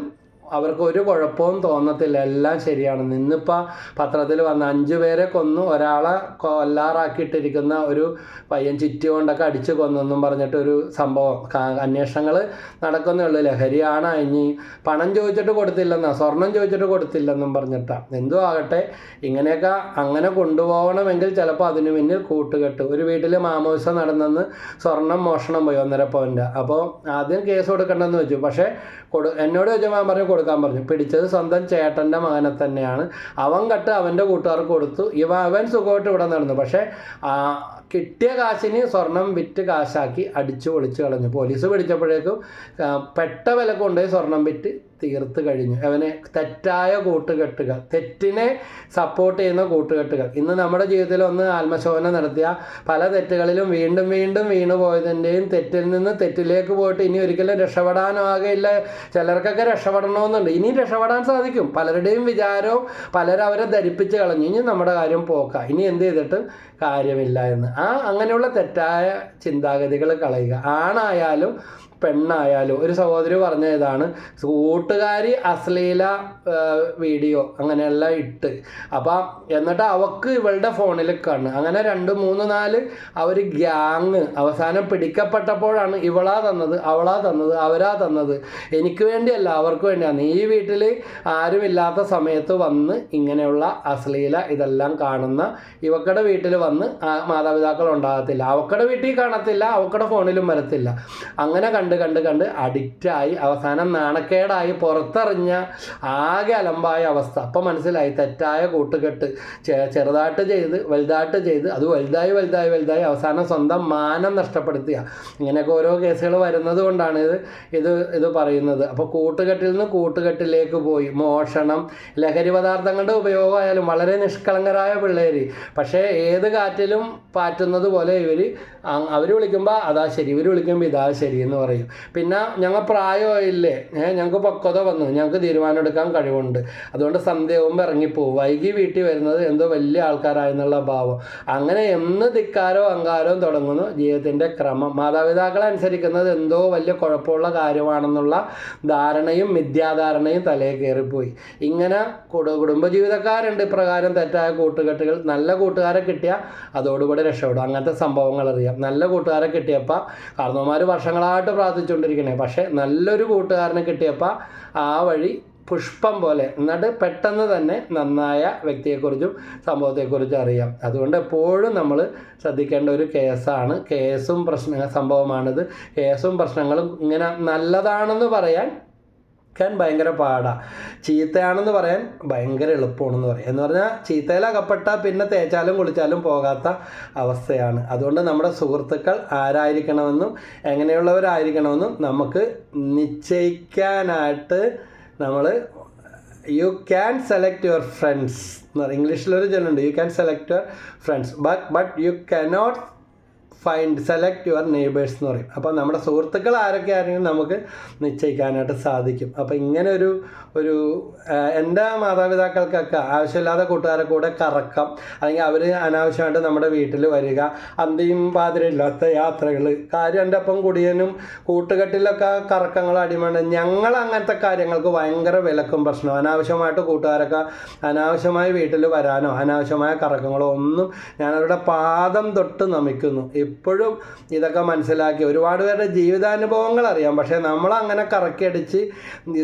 അവർക്ക് ഒരു കുഴപ്പവും തോന്നത്തില്ല. എല്ലാം ശരിയാണ്. ഇന്നിപ്പോൾ പത്രത്തിൽ വന്ന അഞ്ചു പേരെ കൊന്നു. ഒരാളെ കൊല്ലാറാക്കിയിട്ടിരിക്കുന്ന ഒരു പയ്യൻ ചുറ്റി കൊണ്ടൊക്കെ അടിച്ചു കൊന്നെന്നും പറഞ്ഞിട്ടൊരു സംഭവം അന്വേഷണങ്ങൾ നടക്കുന്നേ ലഹരിയാണ്? ഇനി പണം ചോദിച്ചിട്ട് കൊടുത്തില്ലെന്നാ? സ്വർണം ചോദിച്ചിട്ട് കൊടുത്തില്ലെന്നും പറഞ്ഞിട്ടാണ് എന്തോ ആകട്ടെ ഇങ്ങനെയൊക്കെ അങ്ങനെ കൊണ്ടുപോകണമെങ്കിൽ ചിലപ്പോൾ അതിന് പിന്നിൽ കൂട്ടുകെട്ട്. ഒരു വീട്ടിൽ മാമോസ നടന്നെന്ന് സ്വർണം മോഷണം പോയി. ഒന്നര പവന്റെ അപ്പോൾ ആദ്യം കേസ് കൊടുക്കണ്ടെന്ന് വെച്ചു. പക്ഷേ കൊടു എന്നോട് ചോദിച്ചാൽ ഞാൻ പറഞ്ഞു കൊടുക്കാൻ പറഞ്ഞു. പിടിച്ചത് സ്വന്തം ചേട്ടന്റെ മകനെ തന്നെയാണ്. അവൻ കട്ട് അവന്റെ കൂട്ടുകാർക്ക് കൊടുത്തു. ഇവ അവൻ സുഖമായിട്ട് ഇവിടെ നടന്നു. പക്ഷേ കിട്ടിയ കാശിന് സ്വർണം വിറ്റ് കാശാക്കി അടിച്ചു പൊളിച്ച് കളഞ്ഞു. പോലീസ് പിടിച്ചപ്പോഴേക്കും പെട്ട വില കൊണ്ടുപോയി സ്വർണം വിറ്റ് തീർത്ത് കഴിഞ്ഞു. അവനെ തെറ്റായ കൂട്ടുകെട്ടുകൾ തെറ്റിനെ സപ്പോർട്ട് ചെയ്യുന്ന കൂട്ടുകെട്ടുകൾ. ഇന്ന് നമ്മുടെ ജീവിതത്തിൽ ഒന്ന് ആത്മശോധന നടത്തിയ പല തെറ്റുകളിലും വീണ്ടും വീണ്ടും വീണു പോയതിന്റെയും തെറ്റിൽ നിന്ന് തെറ്റിലേക്ക് പോയിട്ട് ഇനി ഒരിക്കലും രക്ഷപ്പെടാനാകില്ല. ചിലർക്കൊക്കെ രക്ഷപ്പെടണമെന്നുണ്ട്. ഇനി രക്ഷപ്പെടാൻ സാധിക്കും. പലരുടെയും വിചാരവും പലരും അവരെ ധരിപ്പിച്ച് കളഞ്ഞു. ഇനി നമ്മുടെ കാര്യം പോക്ക. ഇനി എന്ത് ചെയ്തിട്ട് കാര്യമില്ല എന്ന്. ആ അങ്ങനെയുള്ള തെറ്റായ ചിന്താഗതികൾ കളയുക. ആണായാലും പെണ്ണായാലും ഒരു സഹോദരി പറഞ്ഞ ഇതാണ് കൂട്ടുകാരി അശ്ലീല വീഡിയോ അങ്ങനെയെല്ലാം ഇട്ട്. അപ്പം എന്നിട്ട് അവക്ക് ഇവളുടെ ഫോണിൽ കണ്ണ്. അങ്ങനെ രണ്ട് മൂന്ന് നാല് അവർ ഗ്യാങ് അവസാനം പിടിക്കപ്പെട്ടപ്പോഴാണ് ഇവളാ തന്നത് അവളാ തന്നത് അവരാ തന്നത്. എനിക്ക് വേണ്ടിയല്ല അവർക്ക് വേണ്ടിയാണ് ഈ വീട്ടിൽ ആരുമില്ലാത്ത സമയത്ത് വന്ന് ഇങ്ങനെയുള്ള അശ്ലീല ഇതെല്ലാം കാണുന്ന ഇവക്കടെ വീട്ടിൽ വന്ന് മാതാപിതാക്കൾ ഉണ്ടാകത്തില്ല. അവക്കടെ വീട്ടിൽ കാണത്തില്ല അവക്കടെ ഫോണിലും വരത്തില്ല. അങ്ങനെ കണ്ട് കണ്ട് കണ്ട് അഡിക്റ്റായി അവസാനം നാണക്കേടായി പുറത്തെറിഞ്ഞ ആകെ അലമ്പായ അവസ്ഥ. അപ്പം മനസ്സിലായി തെറ്റായ കൂട്ടുകെട്ട്. ചെറുതായിട്ട് ചെയ്ത് വലുതായിട്ട് ചെയ്ത് അത് വലുതായി വലുതായി വലുതായി അവസാനം സ്വന്തം മാനം നഷ്ടപ്പെടുത്തുക ഇങ്ങനെയൊക്കെ ഓരോ കേസുകൾ വരുന്നത് കൊണ്ടാണ് ഇത് ഇത് ഇത് പറയുന്നത്. അപ്പോൾ കൂട്ടുകെട്ടിൽ നിന്ന് കൂട്ടുകെട്ടിലേക്ക് പോയി. മോഷണം ലഹരി പദാർത്ഥങ്ങളുടെ ഉപയോഗമായാലും വളരെ നിഷ്കളങ്കരായ പിള്ളേർ പക്ഷേ ഏത് കാറ്റിലും പാറ്റുന്നത് പോലെ ഇവർ അവർ വിളിക്കുമ്പോൾ അതാ ശരി ഇവർ വിളിക്കുമ്പോൾ ഇതാ ശരി എന്ന് പറയും. പിന്നെ ഞങ്ങൾ പ്രായമായില്ലേ? ഏഹ് ഞങ്ങൾക്ക് പക്വത വന്നു. ഞങ്ങൾക്ക് തീരുമാനം എടുക്കാൻ കഴിവുണ്ട്. അതുകൊണ്ട് സന്ധ്യയാകുമ്പോൾ ഇറങ്ങിപ്പോവും. വൈകി വീട്ടിൽ വരുന്നത് എന്തോ വലിയ ആൾക്കാരായെന്നുള്ള ഭാവം. അങ്ങനെ എന്ന് ധിക്കാരോ അങ്കാരവും തുടങ്ങുന്നു ജീവിതത്തിന്റെ ക്രമം. മാതാപിതാക്കളെ അനുസരിക്കുന്നത് എന്തോ വലിയ കുഴപ്പമുള്ള കാര്യമാണെന്നുള്ള ധാരണയും മിഥ്യാധാരണയും തലയിൽ കയറിപ്പോയി. ഇങ്ങനെ കുടു കുടുംബജീവിതക്കാരുണ്ട്. ഇപ്രകാരം തെറ്റായ കൂട്ടുകെട്ടുകൾ നല്ല കൂട്ടുകാരെ കിട്ടിയാൽ അതോടുകൂടി രക്ഷപ്പെടും. അങ്ങനത്തെ സംഭവങ്ങൾ അറിയാം. നല്ല കൂട്ടുകാരെ കിട്ടിയപ്പോൾ കാരണവന്മാർ വർഷങ്ങളായിട്ട് പ്രാർത്ഥിച്ചുകൊണ്ടിരിക്കണേ പക്ഷേ നല്ലൊരു കൂട്ടുകാരനെ കിട്ടിയപ്പോൾ ആ വഴി പുഷ്പം പോലെ എന്നിട്ട് പെട്ടെന്ന് തന്നെ നന്നായ വ്യക്തിയെക്കുറിച്ചും സംഭവത്തെക്കുറിച്ചും അറിയാം. അതുകൊണ്ട് എപ്പോഴും നമ്മൾ ശ്രദ്ധിക്കേണ്ട ഒരു കേസാണ്. കേസും പ്രശ്ന സംഭവമാണിത്. കേസും പ്രശ്നങ്ങളും ഇങ്ങനെ നല്ലതാണെന്ന് പറയാൻ ക്കാൻ ഭയങ്കര പാടാണ് ചീത്തയാണെന്ന് പറയാൻ ഭയങ്കര എളുപ്പമാണെന്ന് പറയാം. എന്ന് പറഞ്ഞാൽ ചീത്തയിൽ അകപ്പെട്ട പിന്നെ തേച്ചാലും കുളിച്ചാലും പോകാത്ത അവസ്ഥയാണ്. അതുകൊണ്ട് നമ്മുടെ സുഹൃത്തുക്കൾ ആരായിരിക്കണമെന്നും എങ്ങനെയുള്ളവരായിരിക്കണമെന്നും നമുക്ക് നിശ്ചയിക്കാനായിട്ട് നമ്മൾ you can select your friends എന്ന് പറയും. ഇംഗ്ലീഷിലൊരു ചൊല്ലുണ്ട് you can select your friends but but you cannot find select your neighbours എന്ന് പറയും. അപ്പോൾ നമ്മുടെ സുഹൃത്തുക്കൾ ആരൊക്കെ ആരെങ്കിലും നമുക്ക് നിശ്ചയിക്കാനായിട്ട് സാധിക്കും. അപ്പോൾ ഇങ്ങനെ ഒരു ഒരു എന്റെ മാതാപിതാക്കൾക്കൊക്കെ ആവശ്യമില്ലാത്ത കൂട്ടുകാരെ കൂടെ കറക്കം. അല്ലെങ്കിൽ അവർ അനാവശ്യമായിട്ട് നമ്മുടെ വീട്ടിൽ വരിക. അന്തിയും പാതിരയില്ലാത്ത യാത്രകൾ കാര്യം എന്റെ ഒപ്പം കുടിയനും കൂട്ടുകെട്ടിലൊക്കെ കറക്കങ്ങൾ അടിമണ്ട് ഞങ്ങൾ അങ്ങനത്തെ കാര്യങ്ങൾക്ക് ഭയങ്കര വിലക്കും പ്രശ്നം അനാവശ്യമായിട്ട് കൂട്ടുകാരൊക്കെ അനാവശ്യമായി വീട്ടിൽ വരാനോ അനാവശ്യമായ കറക്കങ്ങളോ ഒന്നും ഞാനവരുടെ പാദം തൊട്ട് നമിക്കുന്നു. ഇപ്പോഴും ഇതൊക്കെ മനസ്സിലാക്കി ഒരുപാട് പേരുടെ ജീവിതാനുഭവങ്ങൾ അറിയാം. പക്ഷേ നമ്മളങ്ങനെ കറക്കിയടിച്ച്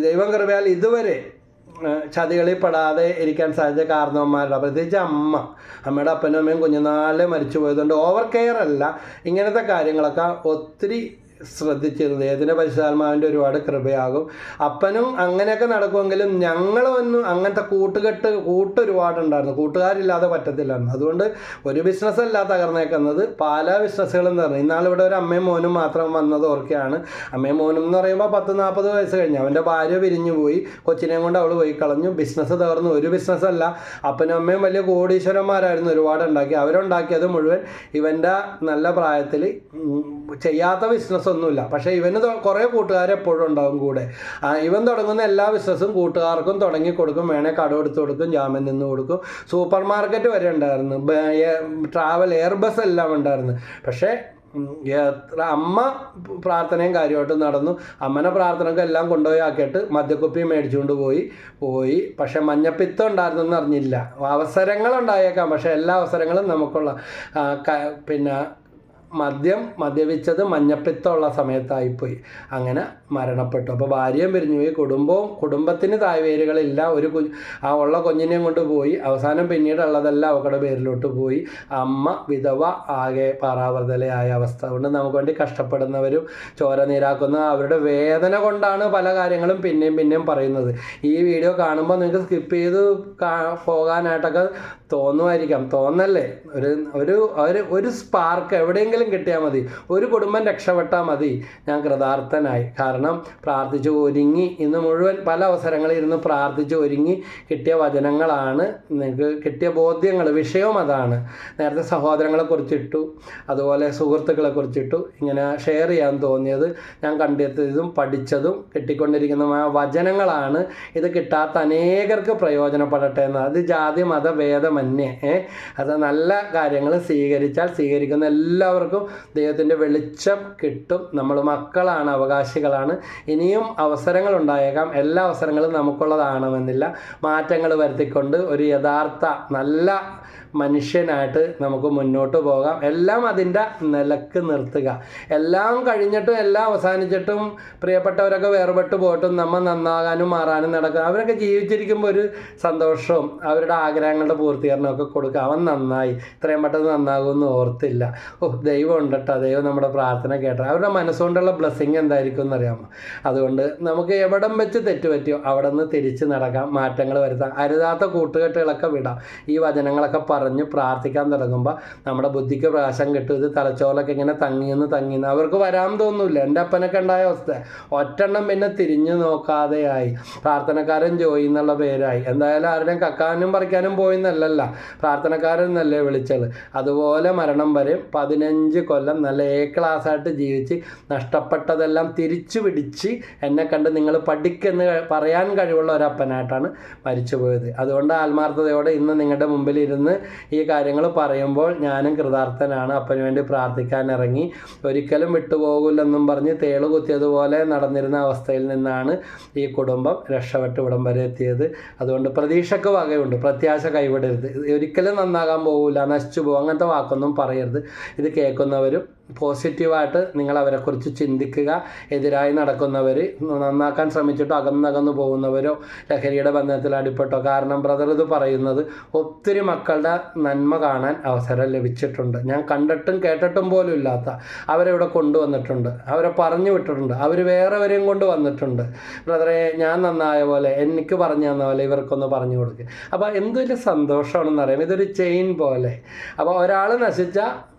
ദൈവം കൃപയാൽ ഇതുവരെ ചതികളിൽ പെടാതെ ഇരിക്കാൻ സാധിച്ച കാരണവന്മാരുടെ പ്രത്യേകിച്ച് അമ്മ അമ്മയുടെ അപ്പനും അമ്മയും കുഞ്ഞുനാളിൽ മരിച്ചു പോയതുകൊണ്ട് ഓവർ കെയർ അല്ല. ഇങ്ങനത്തെ കാര്യങ്ങളൊക്കെ ഒത്തിരി ശ്രദ്ധിച്ചിരുന്നു. ഏതിന്റെ പരിശുദ്ധാത്മാവിന്റെ ഒരുപാട് കൃപയാകും. അപ്പനും അങ്ങനെയൊക്കെ നടക്കുമെങ്കിലും ഞങ്ങളൊന്നും അങ്ങനത്തെ കൂട്ടുകെട്ട് കൂട്ട് ഒരുപാടുണ്ടായിരുന്നു കൂട്ടുകാരില്ലാതെ പറ്റത്തില്ലായിരുന്നു. അതുകൊണ്ട് ഒരു ബിസിനസ് അല്ല തകർന്നേക്കുന്നത്. പല ബിസിനസ്സുകളും തകർന്നു. ഇന്നാളിവിടെ ഒരു അമ്മയും മോനും മാത്രം വന്നത് ഓർക്കെയാണ്. അമ്മയും മോനും എന്ന് പറയുമ്പോൾ പത്ത് നാൽപ്പത് വയസ്സ് കഴിഞ്ഞു. അവന്റെ ഭാര്യ പിരിഞ്ഞു പോയി. കൊച്ചിനെയും കൊണ്ട് അവൾ പോയി കളഞ്ഞു. ബിസിനസ് തകർന്നു. ഒരു ബിസിനസ് അല്ല അപ്പനും അമ്മയും വലിയ കോടീശ്വരന്മാരായിരുന്നു ഒരുപാട് ഉണ്ടാക്കി അവരുണ്ടാക്കിയത് മുഴുവൻ ഇവന്റെ നല്ല പ്രായത്തിൽ ചെയ്യാത്ത ബിസിനസ് ഒന്നുമില്ല പക്ഷേ ഇവന് കുറേ കൂട്ടുകാർ എപ്പോഴും ഉണ്ടാവും കൂടെ. ഇവൻ തുടങ്ങുന്ന എല്ലാ ബിസിനസ്സും കൂട്ടുകാർക്കും തുടങ്ങി കൊടുക്കും വേണേൽ കടം എടുത്ത് കൊടുക്കും ജാമ്യം നിന്ന് കൊടുക്കും. സൂപ്പർ മാർക്കറ്റ് വരെ ഉണ്ടായിരുന്നു. ട്രാവൽ എയർ ബസ് എല്ലാം ഉണ്ടായിരുന്നു. പക്ഷേ അമ്മ പ്രാർത്ഥനയും കാര്യമായിട്ട് നടന്നു. അമ്മനെ പ്രാർത്ഥനയ്ക്ക് എല്ലാം കൊണ്ടുപോയി ആക്കിയിട്ട് മദ്യക്കുപ്പി മേടിച്ചുകൊണ്ട് പോയി. പോയി. പക്ഷെ മഞ്ഞപ്പിത്തം ഉണ്ടായിരുന്നെന്ന് അറിഞ്ഞില്ല. അവസരങ്ങൾ ഉണ്ടായേക്കാം പക്ഷെ എല്ലാ അവസരങ്ങളും നമുക്കുള്ള പിന്നെ മദ്യം മദ്യപിച്ചത് മഞ്ഞപ്പിത്തമുള്ള സമയത്തായിപ്പോയി. അങ്ങനെ മരണപ്പെട്ടു. അപ്പോൾ ഭാര്യയും പിരിഞ്ഞു പോയി. കുടുംബവും കുടുംബത്തിന് തായ്വേരുകളില്ല. ഒരു കു ആ ഉള്ള കുഞ്ഞിനെയും കൊണ്ട് പോയി. അവസാനം പിന്നീട് ഉള്ളതെല്ലാം പേരിലോട്ട് പോയി. അമ്മ വിധവ ആകെ പാറാവർദ്ധലയായ അവസ്ഥ. അതുകൊണ്ട് നമുക്ക് വേണ്ടി കഷ്ടപ്പെടുന്നവരും ചോര നീരാക്കുന്ന അവരുടെ വേദന കൊണ്ടാണ് പല കാര്യങ്ങളും പിന്നെയും പിന്നെയും പറയുന്നത്. ഈ വീഡിയോ കാണുമ്പോൾ നിങ്ങൾക്ക് സ്കിപ്പ് ചെയ്ത് പോകാനായിട്ടൊക്കെ തോന്നുമായിരിക്കാം. തോന്നല്ലേ? ഒരു ഒരു ഒരു ഒരു സ്പാർക്ക് എവിടെയെങ്കിലും കിട്ടിയാൽ മതി. ഒരു കുടുംബം രക്ഷപ്പെട്ടാൽ മതി. ഞാൻ കൃതാർത്ഥനായി. കാരണം പ്രാർത്ഥിച്ചു ഒരുങ്ങി. ഇന്ന് മുഴുവൻ പല അവസരങ്ങളിൽ ഇരുന്ന് പ്രാർത്ഥിച്ച് ഒരുങ്ങി കിട്ടിയ വചനങ്ങളാണ്. നിങ്ങൾക്ക് കിട്ടിയ ബോധ്യങ്ങൾ വിഷയവും അതാണ്. നേരത്തെ സഹോദരങ്ങളെ കുറിച്ചിട്ടു അതുപോലെ സുഹൃത്തുക്കളെ കുറിച്ചിട്ടു ഇങ്ങനെ ഷെയർ ചെയ്യാൻ തോന്നിയത് ഞാൻ കണ്ടെത്തിയതും പഠിച്ചതും കിട്ടിക്കൊണ്ടിരിക്കുന്നതുമായ വചനങ്ങളാണ്. ഇത് കിട്ടാത്ത അനേകർക്ക് പ്രയോജനപ്പെടട്ടെ എന്ന്. അത് ജാതി മത ഭേദമന്യേ അത് നല്ല കാര്യങ്ങൾ സ്വീകരിച്ചാൽ സ്വീകരിക്കുന്ന എല്ലാവർക്കും ദൈവത്തിന്റെ വെളിച്ചം കിട്ടും. നമ്മൾ മക്കളാണ് അവകാശികളാണ്. ഇനിയും അവസരങ്ങൾ ഉണ്ടായേക്കാം എല്ലാ അവസരങ്ങളും നമുക്കുള്ളതാണെന്നില്ല. മാറ്റങ്ങൾ വരുത്തിക്കൊണ്ട് ഒരു യഥാർത്ഥ നല്ല മനുഷ്യനായിട്ട് നമുക്ക് മുന്നോട്ട് പോകാം. എല്ലാം അതിന്റെ നിലയ്ക്ക് നിർത്തുക. എല്ലാം കഴിഞ്ഞിട്ടും എല്ലാം അവസാനിച്ചിട്ടും പ്രിയപ്പെട്ടവരൊക്കെ വേർപെട്ട് പോയിട്ടും നമ്മൾ നന്നാകാനും മാറാനും നടക്കുക. അവരൊക്കെ ജീവിച്ചിരിക്കുമ്പോൾ ഒരു സന്തോഷവും അവരുടെ ആഗ്രഹങ്ങളുടെ പൂർത്തീകരണമൊക്കെ കൊടുക്കുക. അവൻ നന്നായി. ഇത്രയും പെട്ടെന്ന് നന്നാകുമെന്ന് ഓർത്തില്ല. ഓ ദൈവം ഉണ്ട് കേട്ടോ ദൈവം നമ്മുടെ പ്രാർത്ഥന കേട്ടോ. അവരുടെ മനസ്സുകൊണ്ടുള്ള ബ്ലെസ്സിങ് എന്തായിരിക്കും എന്നറിയാമോ? അതുകൊണ്ട് നമുക്ക് എവിടം വെച്ച് തെറ്റുപറ്റിയോ അവിടെ നിന്ന് തിരിച്ച് നടക്കാം. മാറ്റങ്ങൾ വരുത്താം. അരുതാത്ത കൂട്ടുകെട്ടുകളൊക്കെ വിടാം. ഈ വചനങ്ങളൊക്കെ പറഞ്ഞ് പ്രാർത്ഥിക്കാൻ തുടങ്ങുമ്പോൾ നമ്മുടെ ബുദ്ധിക്ക് പ്രാശം കിട്ടും. ഇത് തലച്ചോറിലൊക്കെ ഇങ്ങനെ തങ്ങിയെന്ന് തങ്ങിയെന്ന് അവർക്ക് വരാൻ തോന്നുന്നില്ല എന്റെ അപ്പനൊക്കെ ഉണ്ടായ അവസ്ഥ. ഒറ്റെണ്ണം പിന്നെ തിരിഞ്ഞു നോക്കാതെയായി. പ്രാർത്ഥനക്കാരൻ ജോയി എന്നുള്ള പേരായി. എന്തായാലും ആരുടെയും കക്കാനും പറിക്കാനും പോയെന്നല്ലല്ല. പ്രാർത്ഥനക്കാരൻ എന്നല്ലേ വിളിച്ചത്. അതുപോലെ മരണം വരെ പതിനഞ്ച് കൊല്ലം നല്ല എ ക്ലാസ്സായിട്ട് ജീവിച്ച് നഷ്ടപ്പെട്ടതെല്ലാം തിരിച്ചു പിടിച്ച് എന്നെ കണ്ട് നിങ്ങൾ പഠിക്കെന്ന് പറയാൻ കഴിവുള്ള ഒരപ്പനായിട്ടാണ് മരിച്ചു പോയത് അതുകൊണ്ട് ആത്മാർത്ഥതയോടെ ഇന്ന് നിങ്ങളുടെ മുമ്പിൽ ഇരുന്ന് ഈ കാര്യങ്ങൾ പറയുമ്പോൾ ഞാനും കൃതാർത്ഥനാണ്. അപ്പന് വേണ്ടി പ്രാർത്ഥിക്കാൻ ഇറങ്ങി. ഒരിക്കലും വിട്ടുപോകില്ലെന്നും പറഞ്ഞ് തേൾ കുത്തിയതുപോലെ നടന്നിരുന്ന അവസ്ഥയിൽ നിന്നാണ് ഈ കുടുംബം രക്ഷപ്പെട്ട് ഇവിടം വരെ എത്തിയത്. അതുകൊണ്ട് പ്രതീക്ഷയ്ക്ക് വകയുണ്ട്. പ്രത്യാശ കൈവിടരുത്. ഒരിക്കലും നന്നാകാൻ പോകില്ല നശിച്ചു പോകും. അങ്ങനത്തെ വാക്കൊന്നും പറയരുത്. ഇത് കേൾക്കുന്നവരും പോസിറ്റീവായിട്ട് നിങ്ങൾ അവരെക്കുറിച്ച് ചിന്തിക്കുക. എതിരായി നടക്കുന്നവർ നന്നാക്കാൻ ശ്രമിച്ചിട്ടോ അകന്നകന്നു പോകുന്നവരോ ലഹരിയുടെ ബന്ധത്തിൽ അടിപ്പെട്ടോ. കാരണം ബ്രദർ ഇത് പറയുന്നത് ഒത്തിരി മക്കളുടെ നന്മ കാണാൻ അവസരം ലഭിച്ചിട്ടുണ്ട്. ഞാൻ കണ്ടിട്ടും കേട്ടിട്ടും പോലും ഇല്ലാത്ത അവരെ കൊണ്ടുവന്നിട്ടുണ്ട്. അവരെ പറഞ്ഞു വിട്ടിട്ടുണ്ട്. അവർ വേറെവരെയും കൊണ്ട് വന്നിട്ടുണ്ട് ബ്രദറെ ഞാൻ നന്നായ പോലെ എനിക്ക് പറഞ്ഞു തന്ന പോലെ ഇവർക്കൊന്ന് പറഞ്ഞു കൊടുക്കുക അപ്പോൾ എന്തൊരു സന്തോഷമാണെന്ന് അറിയാം ഇതൊരു ചെയിൻ പോലെ. അപ്പോൾ ഒരാൾ നശിച്ച ആ,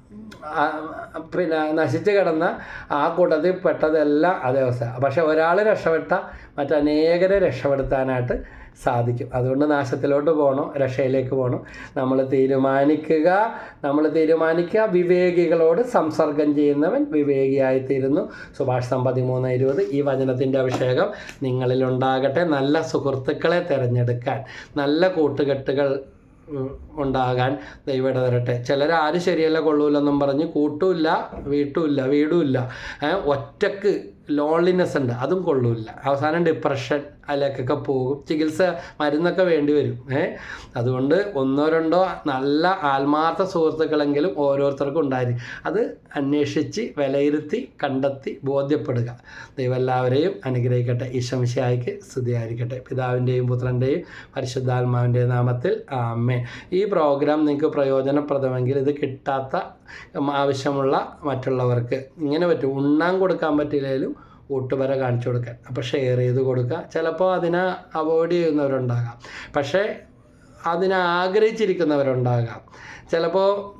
പിന്നെ നശിച്ചു കിടന്ന ആ കൂട്ടത്തിൽ പെട്ടതെല്ലാം അതേ അവസ്ഥ. പക്ഷെ ഒരാൾ രക്ഷപ്പെട്ട മറ്റനേകരെ രക്ഷപ്പെടുത്താനായിട്ട് സാധിക്കും. അതുകൊണ്ട് നാശത്തിലോട്ട് പോകണം രക്ഷയിലേക്ക് പോകണം നമ്മൾ തീരുമാനിക്കുക നമ്മൾ തീരുമാനിക്കുക വിവേകികളോട് സംസർഗം ചെയ്യുന്നവൻ വിവേകിയായിത്തീരുന്നു. സുഭാഷ് പതിമൂന്ന് ഇരുപത് ഈ വചനത്തിന്റെ അഭിഷേകം നിങ്ങളിലുണ്ടാകട്ടെ നല്ല സുഹൃത്തുക്കളെ തിരഞ്ഞെടുക്കാൻ നല്ല കൂട്ടുകെട്ടുകൾ ഉണ്ടാകാൻ ദൈവം ഇടതരട്ടെ ചിലർ ആരും ശരിയല്ല കൊള്ളൂലെന്നും പറഞ്ഞ് കൂട്ടുമില്ല വീട്ടുമില്ല വീടുമില്ല. ഒറ്റയ്ക്ക് ലോൺലിനെസ് ഉണ്ട് അതും കൊള്ളൂല്ല അവസാനം ഡിപ്രഷൻ അതിലേക്കൊക്കെ പോകും. ചികിത്സ മരുന്നൊക്കെ വേണ്ടി വരും. ഏ? അതുകൊണ്ട് ഒന്നോ രണ്ടോ നല്ല ആത്മാർത്ഥ സുഹൃത്തുക്കളെങ്കിലും ഓരോരുത്തർക്കും ഉണ്ടായിരിക്കും. അത് അന്വേഷിച്ച് വിലയിരുത്തി കണ്ടെത്തി ബോധ്യപ്പെടുക. ദൈവം എല്ലാവരെയും അനുഗ്രഹിക്കട്ടെ ഈശംശായിക്ക് സ്തുതിയായിരിക്കട്ടെ. പിതാവിന്റെയും പുത്രന്റെയും പരിശുദ്ധാത്മാവിന്റെയും നാമത്തിൽ ആമേ ഈ പ്രോഗ്രാം നിങ്ങൾക്ക് പ്രയോജനപ്രദമെങ്കിൽ ഇത് കിട്ടാത്ത ആവശ്യമുള്ള മറ്റുള്ളവർക്ക് ഇങ്ങനെ പറ്റും. ഉണ്ണാൻ കൊടുക്കാൻ പറ്റില്ലെങ്കിലും ഊട്ടുവര കാണിച്ചു കൊടുക്കാൻ. അപ്പോൾ ഷെയർ ചെയ്ത് കൊടുക്കുക. ചിലപ്പോൾ അതിനെ അവോയ്ഡ് ചെയ്യുന്നവരുണ്ടാകാം. പക്ഷേ അതിനെ ആഗ്രഹിച്ചിരിക്കുന്നവരുണ്ടാകാം. ചിലപ്പോൾ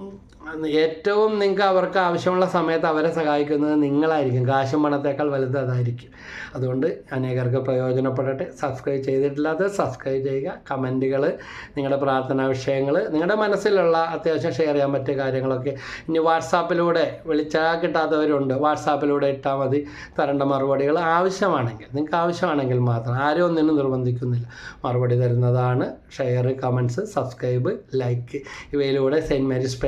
ഏറ്റവും നിങ്ങൾക്ക് അവർക്ക് ആവശ്യമുള്ള സമയത്ത് അവരെ സഹായിക്കുന്നത് നിങ്ങളായിരിക്കും. കാശും പണത്തേക്കാൾ വലുത് അതായിരിക്കും. അതുകൊണ്ട് അനേകർക്ക് പ്രയോജനപ്പെടട്ടെ. സബ്സ്ക്രൈബ് ചെയ്തിട്ടില്ലാത്ത സബ്സ്ക്രൈബ് ചെയ്യുക. കമന്റുകൾ നിങ്ങളുടെ പ്രാർത്ഥനാ വിഷയങ്ങൾ നിങ്ങളുടെ മനസ്സിലുള്ള അത്യാവശ്യം ഷെയർ ചെയ്യാൻ പറ്റിയ കാര്യങ്ങളൊക്കെ ഇനി വാട്സാപ്പിലൂടെ വിളിച്ചാൽ കിട്ടാത്തവരുണ്ട്. വാട്സാപ്പിലൂടെ ഇട്ടാൽ മതി. തരേണ്ട മറുപടികൾ ആവശ്യമാണെങ്കിൽ നിങ്ങൾക്ക് ആവശ്യമാണെങ്കിൽ മാത്രം. ആരും ഒന്നിനും നിർബന്ധിക്കുന്നില്ല. മറുപടി തരുന്നതാണ് ഷെയർ കമൻസ് സബ്സ്ക്രൈബ് ലൈക്ക് ഇവയിലൂടെ സെന്റ് മേരീസ്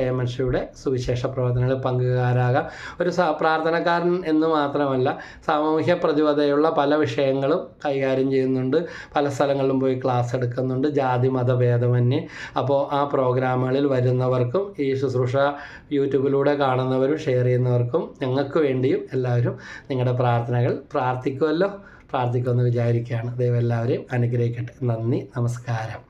പ്രേമൻഷിയുടെ സുവിശേഷ പ്രവർത്തനങ്ങളിൽ പങ്കുകാരാകാം. ഒരു പ്രാർത്ഥനക്കാരൻ എന്ന് മാത്രമല്ല സാമൂഹ്യ പ്രതിബദ്ധതയുള്ള പല വിഷയങ്ങളും കൈകാര്യം ചെയ്യുന്നുണ്ട്. പല സ്ഥലങ്ങളിലും പോയി ക്ലാസ് എടുക്കുന്നുണ്ട്. ജാതി മതഭേദമന്യേ അപ്പോൾ ആ പ്രോഗ്രാമുകളിൽ വരുന്നവർക്കും ഈ ശുശ്രൂഷ യൂട്യൂബിലൂടെ കാണുന്നവരും ഷെയർ ചെയ്യുന്നവർക്കും ഞങ്ങൾക്ക് വേണ്ടിയും എല്ലാവരും നിങ്ങളുടെ പ്രാർത്ഥനകൾ പ്രാർത്ഥിക്കുമല്ലോ പ്രാർത്ഥിക്കുമെന്ന് വിചാരിക്കുകയാണ്. ദൈവം എല്ലാവരെയും അനുഗ്രഹിക്കട്ടെ. നന്ദി നമസ്കാരം.